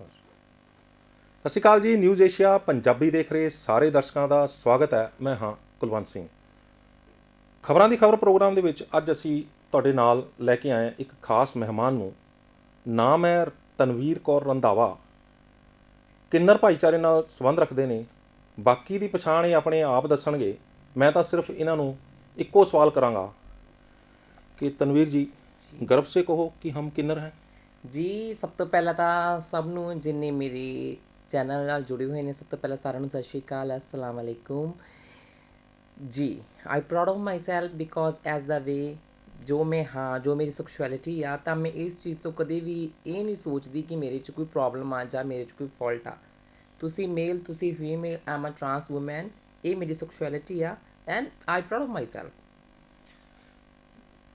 ਸਤਿ ਸ਼੍ਰੀ ਅਕਾਲ ਜੀ ਨਿਊਜ਼ ਏਸ਼ੀਆ ਪੰਜਾਬੀ ਦੇਖ ਰਹੇ ਸਾਰੇ ਦਰਸ਼ਕਾਂ ਦਾ ਸਵਾਗਤ ਹੈ। ਮੈਂ ਹਾਂ ਕੁਲਵੰਤ ਸਿੰਘ। ਖਬਰਾਂ ਦੀ ਖਬਰ ਪ੍ਰੋਗਰਾਮ ਦੇ ਵਿੱਚ ਅੱਜ ਅਸੀਂ ਤੁਹਾਡੇ ਨਾਲ ਲੈ ਕੇ ਆਏ ਹਾਂ ਇੱਕ ਖਾਸ ਮਹਿਮਾਨ ਨੂੰ। ਨਾਮ ਹੈ ਤਨਵੀਰ ਕੌਰ ਰੰਧਾਵਾ। ਕਿੰਨਰ ਭਾਈਚਾਰੇ ਨਾਲ ਸੰਬੰਧ ਰੱਖਦੇ ਨੇ। ਬਾਕੀ ਦੀ ਪਛਾਣ ਇਹ ਆਪਣੇ ਆਪ ਦੱਸਣਗੇ। ਮੈਂ ਤਾਂ ਸਿਰਫ ਇਹਨਾਂ ਨੂੰ ਇੱਕੋ ਸਵਾਲ ਕਰਾਂਗਾ ਕਿ ਤਨਵੀਰ ਜੀ ਗਰਵ ਸੇ ਕਹੋ ਕਿ ਹਮ ਕਿੰਨਰ हैं ਜੀ, ਸਭ ਤੋਂ ਪਹਿਲਾਂ ਤਾਂ ਸਭ ਨੂੰ ਜਿੰਨੇ ਮੇਰੇ ਚੈਨਲ ਨਾਲ ਜੁੜੇ ਹੋਏ ਨੇ, ਸਭ ਤੋਂ ਪਹਿਲਾਂ ਸਾਰਿਆਂ ਨੂੰ ਸਤਿ ਸ਼੍ਰੀ ਅਕਾਲ, ਅਸਲਾਮ ਅਲੈਕੁਮ। ਜੀ I proud of myself because as the way ਜੋ ਮੈਂ, ਹਾਂ, ਜੋ ਮੇਰੀ ਸੈਕਸ਼ੁਅਲਿਟੀ ਆ, ਤਾਂ ਮੈਂ ਇਸ ਚੀਜ਼ ਤੋਂ ਕਦੇ ਵੀ ਇਹ ਨਹੀਂ ਸੋਚਦੀ ਕਿ ਮੇਰੇ 'ਚ ਕੋਈ ਪ੍ਰੋਬਲਮ ਆ ਜਾਂ ਮੇਰੇ 'ਚ ਕੋਈ ਫਾਲਟ ਆ। ਤੁਸੀਂ ਮੇਲ ਤੁਸੀਂ female I'm a trans woman ਇਹ ਮੇਰੀ ਸੈਕਸ਼ੁਅਲਿਟੀ ਆ and I proud of myself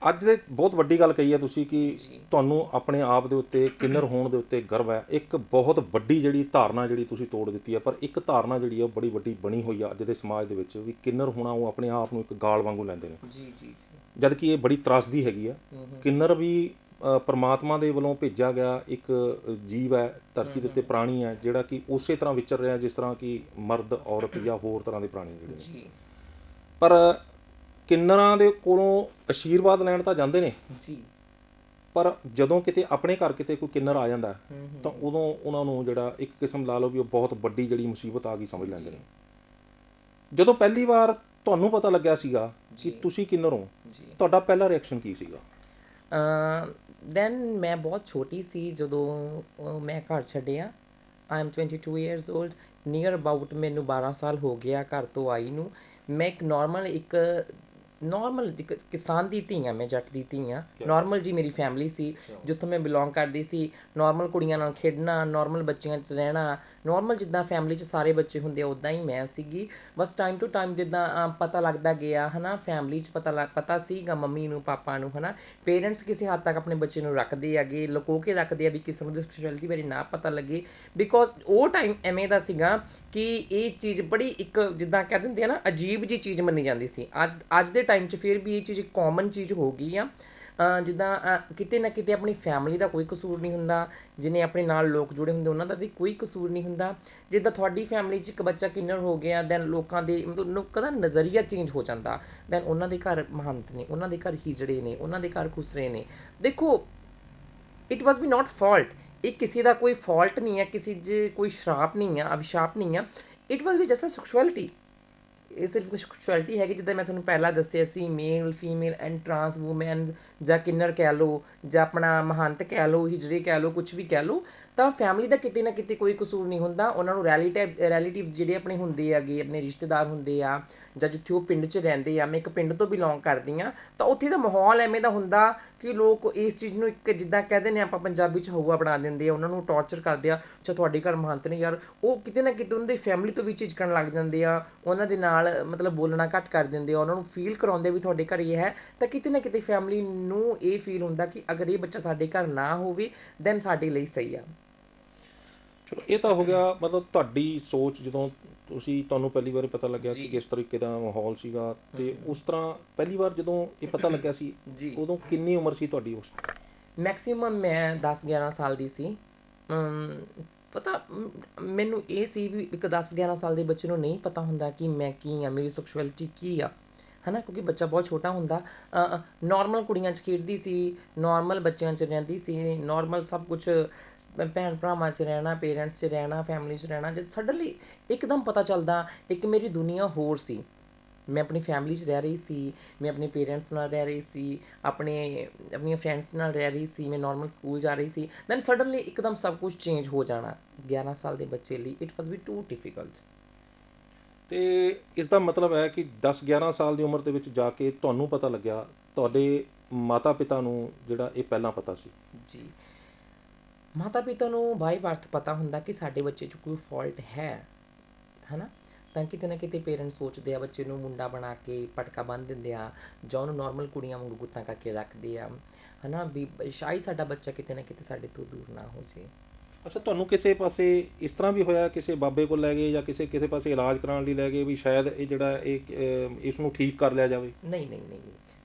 ਅੱਜ ਦੇ ਬਹੁਤ ਵੱਡੀ ਗੱਲ ਕਹੀ ਹੈ ਤੁਸੀਂ ਕਿ ਤੁਹਾਨੂੰ ਆਪਣੇ ਆਪ ਦੇ ਉੱਤੇ ਕਿੰਨਰ ਹੋਣ ਦੇ ਉੱਤੇ ਗਰਵ ਹੈ। ਇੱਕ ਬਹੁਤ ਵੱਡੀ ਜਿਹੜੀ ਧਾਰਨਾ ਜਿਹੜੀ ਤੁਸੀਂ ਤੋੜ ਦਿੱਤੀ ਹੈ ਪਰ ਇੱਕ ਧਾਰਨਾ ਜਿਹੜੀ ਹੈ ਉਹ ਬੜੀ ਵੱਡੀ ਬਣੀ ਹੋਈ ਆ ਅੱਜ ਦੇ ਸਮਾਜ ਦੇ ਵਿੱਚ ਵੀ ਕਿੰਨਰ ਹੋਣਾ ਉਹ ਆਪਣੇ ਆਪ ਨੂੰ ਇੱਕ ਗਾਲ ਵਾਂਗੂ ਲੈਂਦੇ ਨੇ। ਜੀ ਜੀ ਜੀ। ਜਦ ਕਿ ਇਹ ਬੜੀ ਤਰਾਸਦੀ ਹੈਗੀ ਆ। ਕਿੰਨਰ ਵੀ ਪਰਮਾਤਮਾ ਦੇ ਵੱਲੋਂ ਭੇਜਿਆ ਗਿਆ ਇੱਕ ਜੀਵ ਹੈ ਧਰਤੀ ਦੇ ਉੱਤੇ ਪ੍ਰਾਣੀ ਹੈ ਜਿਹੜਾ ਕਿ ਉਸੇ ਤਰ੍ਹਾਂ ਵਿਚਰ ਰਿਹਾ ਜਿਸ ਤਰ੍ਹਾਂ ਕਿ ਮਰਦ ਔਰਤ ਜਾਂ ਹੋਰ ਤਰ੍ਹਾਂ ਦੇ ਪ੍ਰਾਣੀ ਜਿਹੜੇ ਨੇ। ਜੀ। ਪਰ ਕਿੰਨਰਾਂ ਦੇ ਕੋਲੋਂ ਅਸ਼ੀਰਵਾਦ ਲੈਣ ਤਾਂ ਜਾਂਦੇ ਨੇ। ਜੀ। ਪਰ ਜਦੋਂ ਕਿਤੇ ਆਪਣੇ ਘਰ ਕਿਤੇ ਕੋਈ ਕਿੰਨਰ ਆ ਜਾਂਦਾ ਤਾਂ ਉਦੋਂ ਉਹਨਾਂ ਨੂੰ ਜਿਹੜਾ ਇੱਕ ਕਿਸਮ ਲਾ ਲਓ ਵੀ ਉਹ ਬਹੁਤ ਵੱਡੀ ਜਿਹੜੀ ਮੁਸੀਬਤ ਆ ਗਈ ਸਮਝ ਲੈਂਦੇ ਨੇ। ਜਦੋਂ ਪਹਿਲੀ ਵਾਰ ਤੁਹਾਨੂੰ ਪਤਾ ਲੱਗਿਆ ਸੀਗਾ ਕਿ ਤੁਸੀਂ ਕਿੰਨਰ ਹੋ ਤੁਹਾਡਾ ਪਹਿਲਾ ਰਿਐਕਸ਼ਨ ਕੀ ਸੀਗਾ? ਦੈਨ ਮੈਂ ਬਹੁਤ ਛੋਟੀ ਸੀ ਜਦੋਂ ਮੈਂ ਘਰ ਛੱਡਿਆ। I am 22 years old near about ਮੈਨੂੰ 12 ਸਾਲ ਹੋ ਗਿਆ ਘਰ ਤੋਂ ਆਈ ਨੂੰ। ਮੈਂ ਇੱਕ ਨਾਰਮਲ ਇੱਕ ਨਾਰਮਲ ਕਿਸਾਨ ਦੀ ਧੀ ਹਾਂ ਮੈਂ ਜੱਟ ਦੀ ਧੀ ਹਾਂ ਨਾਰਮਲ ਜੀ ਮੇਰੀ ਫੈਮਿਲੀ ਸੀ ਜਿੱਥੋਂ ਮੈਂ ਬਿਲੋਂਗ ਕਰਦੀ ਸੀ। ਨਾਰਮਲ ਕੁੜੀਆਂ ਨਾਲ ਖੇਡਣਾ ਨਾਰਮਲ ਬੱਚਿਆਂ 'ਚ ਰਹਿਣਾ ਨਾਰਮਲ ਜਿੱਦਾਂ ਫੈਮਿਲੀ 'ਚ ਸਾਰੇ ਬੱਚੇ ਹੁੰਦੇ ਆ ਉਦਾਂ ਹੀ ਮੈਂ ਸੀਗੀ। ਬਸ ਟਾਈਮ ਟੂ ਟਾਈਮ ਜਿੱਦਾਂ ਪਤਾ ਲੱਗਦਾ ਗਿਆ ਹਨਾ ਫੈਮਿਲੀ 'ਚ ਪਤਾ ਲੱਗ ਪਤਾ ਸੀਗਾ ਮੰਮੀ ਨੂੰ ਪਾਪਾ ਨੂੰ ਹਨਾ। ਪੇਰੈਂਟਸ ਕਿਸੇ ਹੱਦ ਤੱਕ ਆਪਣੇ ਬੱਚੇ ਨੂੰ ਰੱਖਦੇ ਆਗੇ ਲੁਕੋ ਕੇ ਰੱਖਦੇ ਆ ਵੀ ਕਿਸੇ ਨੂੰ ਸੈਕਸ਼ੁਅਲਿਟੀ ਬਾਰੇ ਨਾ ਪਤਾ ਲੱਗੇ। ਬਿਕੋਜ਼ ਉਹ ਟਾਈਮ ਐਵੇਂ ਦਾ ਸੀਗਾ ਕਿ ਇਹ ਚੀਜ਼ ਬੜੀ ਇੱਕ ਜਿੱਦਾਂ ਕਹਿ ਦਿੰਦੇ ਆ ਨਾ ਅਜੀਬ ਜੀ ਚੀਜ਼ ਮੰਨੀ ਜਾਂਦੀ ਸੀ। ਅੱਜ ਅੱਜ ਦੇ ਟਾਈਮ 'ਚ ਫਿਰ ਵੀ ਇਹ ਚੀਜ਼ ਕਾਮਨ ਚੀਜ਼ ਹੋ ਗਈ ਆ। ਜਿੱਦਾਂ ਕਿਤੇ ਨਾ ਕਿਤੇ ਆਪਣੀ ਫੈਮਿਲੀ ਦਾ ਕੋਈ ਕਸੂਰ ਨਹੀਂ ਹੁੰਦਾ, ਜਿਨੇ ਆਪਣੇ ਨਾਲ ਲੋਕ ਜੁੜੇ ਹੁੰਦੇ, ਉਹਨਾਂ ਦਾ ਵੀ ਕੋਈ ਕਸੂਰ ਨਹੀਂ ਹੁੰਦਾ। ਜਿੱਦਾਂ ਤੁਹਾਡੀ ਫੈਮਿਲੀ 'ਚ ਇੱਕ ਬੱਚਾ ਕਿੰਨਰ ਹੋ ਗਿਆ ਦੈਨ ਲੋਕਾਂ ਦੇ ਮਤਲਬ ਲੋਕਾਂ ਦਾ ਨਜ਼ਰੀਆ ਚੇਂਜ ਹੋ ਜਾਂਦਾ। ਦੈਨ ਉਹਨਾਂ ਦੇ ਘਰ ਮਹੰਤ ਨੇ, ਉਹਨਾਂ ਦੇ ਘਰ ਹਿਜੜੇ ਨੇ, ਉਹਨਾਂ ਦੇ ਘਰ ਖੁਸਰੇ ਨੇ। ਦੇਖੋ it was be not fault ਇਹ ਕਿਸੇ ਦਾ ਕੋਈ ਫਾਲਟ ਨਹੀਂ ਹੈ, ਕਿਸੇ 'ਚ ਕੋਈ ਸ਼ਰਾਪ ਨਹੀਂ ਆ ਅਵਿਸ਼ਾਪ ਨਹੀਂ ਆ it was we just a sexuality ਇਹ ਸਿਰਫ ਸੈਕਸ਼ੁਅਲਿਟੀ ਹੈਗੀ, ਜਿੱਦਾਂ ਮੈਂ ਤੁਹਾਨੂੰ ਪਹਿਲਾਂ ਦੱਸਿਆ ਸੀ male female and trans women ਜਾਂ ਕਿੰਨਰ ਕਹਿ ਲਓ ਜਾਂ ਆਪਣਾ ਮਹੰਤ ਕਹਿ ਲਓ ਹਿਜੜੇ ਕਹਿ ਲਓ ਕੁਝ ਵੀ ਕਹਿ ਲਓ, ਤਾਂ ਫੈਮਿਲੀ ਦਾ ਕਿਤੇ ਨਾ ਕਿਤੇ ਕੋਈ ਕਸੂਰ ਨਹੀਂ ਹੁੰਦਾ। ਉਹਨਾਂ ਨੂੰ ਰਿਲੇਟਿਵ ਰਿਲੇਟਿਵਸ ਜਿਹੜੇ ਆਪਣੇ ਹੁੰਦੇ ਹੈਗੇ, ਆਪਣੇ ਰਿਸ਼ਤੇਦਾਰ ਹੁੰਦੇ ਆ ਜਾਂ ਜਿੱਥੇ ਉਹ ਪਿੰਡ 'ਚ ਰਹਿੰਦੇ ਆ, ਮੈਂ ਇੱਕ ਪਿੰਡ ਤੋਂ ਬਿਲੋਂਗ ਕਰਦੀ ਆ ਤਾਂ ਉੱਥੇ ਦਾ ਮਾਹੌਲ ਐਵੇਂ ਦਾ ਹੁੰਦਾ ਕਿ ਲੋਕ ਇਸ ਚੀਜ਼ ਨੂੰ ਇੱਕ ਜਿੱਦਾਂ ਕਹਿੰਦੇ ਨੇ ਆਪਾਂ ਪੰਜਾਬੀ 'ਚ ਹਊਆ ਬਣਾ ਦਿੰਦੇ ਆ, ਉਹਨਾਂ ਨੂੰ ਟੌਰਚਰ ਕਰਦੇ ਆ, ਅੱਛਾ ਤੁਹਾਡੇ ਘਰ ਮਹੰਤ ਨੇ ਯਾਰ, ਉਹ ਕਿਤੇ ਨਾ ਕਿਤੇ ਉਹਨਾਂ ਦੀ ਫੈਮਿਲੀ ਤੋਂ ਵੀ ਝਿਜਕਣ ਲੱਗ ਜਾਂਦੇ ਆ, ਉਹਨਾਂ ਦੇ ਨਾਲ ਮਤਲਬ ਬੋਲਣਾ ਘੱਟ ਕਰ ਦਿੰਦੇ ਆ। ਉਹਨਾਂ ਨੂੰ ਫੀਲ ਕਰਾਉਂਦੇ ਵੀ ਤੁਹਾਡੇ ਘਰ ਇਹ ਹੈ ਤਾਂ ਕਿਤੇ ਨਾ ਕਿਤੇ ਫੈਮਿਲੀ ਨੂੰ ਇਹ ਫੀਲ ਹੁੰਦਾ ਕਿ ਅਗਰ ਇਹ ਬੱਚਾ ਸਾਡੇ ਘਰ ਨਾ ਹੋਵੇ ਦੈਨ ਸਾਡੇ ਲਈ ਸਹੀ ਆ। ਚਲੋ ਇਹ ਤਾਂ ਹੋ ਗਿਆ ਮਤਲਬ ਤੁਹਾਡੀ ਸੋਚ ਜਦੋਂ ਤੁਸੀਂ ਤੁਹਾਨੂੰ ਪਹਿਲੀ ਵਾਰ ਪਤਾ ਲੱਗਿਆ ਕਿ ਕਿਸ ਤਰੀਕੇ ਦਾ ਮਾਹੌਲ ਸੀਗਾ ਤੇ ਉਸ ਤਰ੍ਹਾਂ ਪਹਿਲੀ ਵਾਰ ਜਦੋਂ ਇਹ ਪਤਾ ਲੱਗਿਆ ਸੀ। ਉਦੋਂ ਕਿੰਨੀ ਉਮਰ ਸੀ ਤੁਹਾਡੀ ਉਸ ਮੈਕਸਿਮਮ ਮੈਂ 10 11 ਸਾਲ ਦੀ ਸੀ। ਪਤਾ ਮੈਨੂੰ ਇਹ ਸੀ ਵੀ ਇੱਕ 10 11 ਸਾਲ ਦੇ ਬੱਚੇ ਨੂੰ ਨਹੀਂ ਪਤਾ ਹੁੰਦਾ ਕਿ ਮੈਂ ਕੀ ਆ, ਮੇਰੀ ਸੈਕਸ਼ੁਅਲਿਟੀ ਕੀ ਆ, ਹਨਾ? ਕਿਉਂਕਿ ਬੱਚਾ ਬਹੁਤ ਛੋਟਾ ਹੁੰਦਾ। ਨਾਰਮਲ ਕੁੜੀਆਂ 'ਚ ਖੇਡਦੀ ਸੀ ਨਾਰਮਲ ਬੱਚਿਆਂ 'ਚ ਰਹਿੰਦੀ ਸੀ ਨਾਰਮਲ ਸਭ ਕੁਝ ਭੈਣ ਭਰਾਵਾਂ 'ਚ ਰਹਿਣਾ ਪੇਰੈਂਟਸ 'ਚ ਰਹਿਣਾ ਫੈਮਿਲੀ 'ਚ ਰਹਿਣਾ, ਜਦ ਸਡਨਲੀ ਇੱਕਦਮ ਪਤਾ ਚੱਲਦਾ ਇੱਕ ਮੇਰੀ ਦੁਨੀਆ ਹੋਰ ਸੀ। ਮੈਂ ਆਪਣੀ ਫੈਮਿਲੀ 'ਚ ਰਹਿ ਰਹੀ ਸੀ ਮੈਂ ਆਪਣੇ ਪੇਰੈਂਟਸ ਨਾਲ ਰਹਿ ਰਹੀ ਸੀ ਆਪਣੇ ਆਪਣੀਆਂ ਫਰੈਂਡਸ ਨਾਲ ਰਹਿ ਰਹੀ ਸੀ ਮੈਂ ਨਾਰਮਲ ਸਕੂਲ ਜਾ ਰਹੀ ਸੀ ਦੈਨ ਸਡਨਲੀ ਇੱਕਦਮ ਸਭ ਕੁਝ ਚੇਂਜ ਹੋ ਜਾਣਾ 11 ਸਾਲ ਦੇ ਬੱਚੇ ਲਈ it was be too difficult ਤੇ ਇਸ ਦਾ ਮਤਲਬ ਹੈ ਕਿ 10 11 ਸਾਲ ਦੀ ਉਮਰ ਦੇ ਵਿੱਚ ਜਾ ਕੇ ਤੁਹਾਨੂੰ ਪਤਾ ਲੱਗਿਆ ਤੁਹਾਡੇ ਮਾਤਾ ਪਿਤਾ ਨੂੰ ਜਿਹੜਾ ਇਹ ਪਹਿਲਾਂ ਪਤਾ ਸੀ? ਜੀ। ਮਾਤਾ ਪਿਤਾ ਨੂੰ ਬਾਈ ਬਰਥ ਪਤਾ ਹੁੰਦਾ ਕਿ ਸਾਡੇ ਬੱਚੇ 'ਚ ਕੋਈ ਫਾਲਟ ਹੈ ਹਨਾ? ਤਾਂ ਕਿਤੇ ਨਾ ਕਿਤੇ ਪੇਰੈਂਟਸ ਸੋਚਦੇ ਆ ਬੱਚੇ ਨੂੰ ਮੁੰਡਾ ਬਣਾ ਕੇ ਪਟਕਾ ਬੰਨ ਦਿੰਦੇ ਆ ਜਾਂ ਉਹਨੂੰ ਨਾਰਮਲ ਕੁੜੀਆਂ ਵਾਂਗੂ ਗੁੱਤਾਂ ਕਰਕੇ ਰੱਖਦੇ ਆ ਹਨਾ ਵੀ ਸ਼ਾਇਦ ਸਾਡਾ ਬੱਚਾ ਕਿਤੇ ਨਾ ਕਿਤੇ ਸਾਡੇ ਤੋਂ ਦੂਰ ਨਾ ਹੋ ਜੇ ਅੱਛਾ ਤੁਹਾਨੂੰ ਕਿਸੇ ਪਾਸੇ ਇਸ ਤਰ੍ਹਾਂ ਵੀ ਹੋਇਆ ਕਿਸੇ ਬਾਬੇ ਕੋਲ ਲੈ ਗਏ ਜਾਂ ਕਿਸੇ ਕਿਸੇ ਪਾਸੇ ਇਲਾਜ ਕਰਾਉਣ ਲਈ ਲੈ ਗਏ ਵੀ ਸ਼ਾਇਦ ਇਹ ਜਿਹੜਾ ਇਹ ਇਸ ਨੂੰ ਠੀਕ ਕਰ ਲਿਆ ਜਾਵੇ? ਨਹੀਂ ਨਹੀਂ ਨਹੀਂ।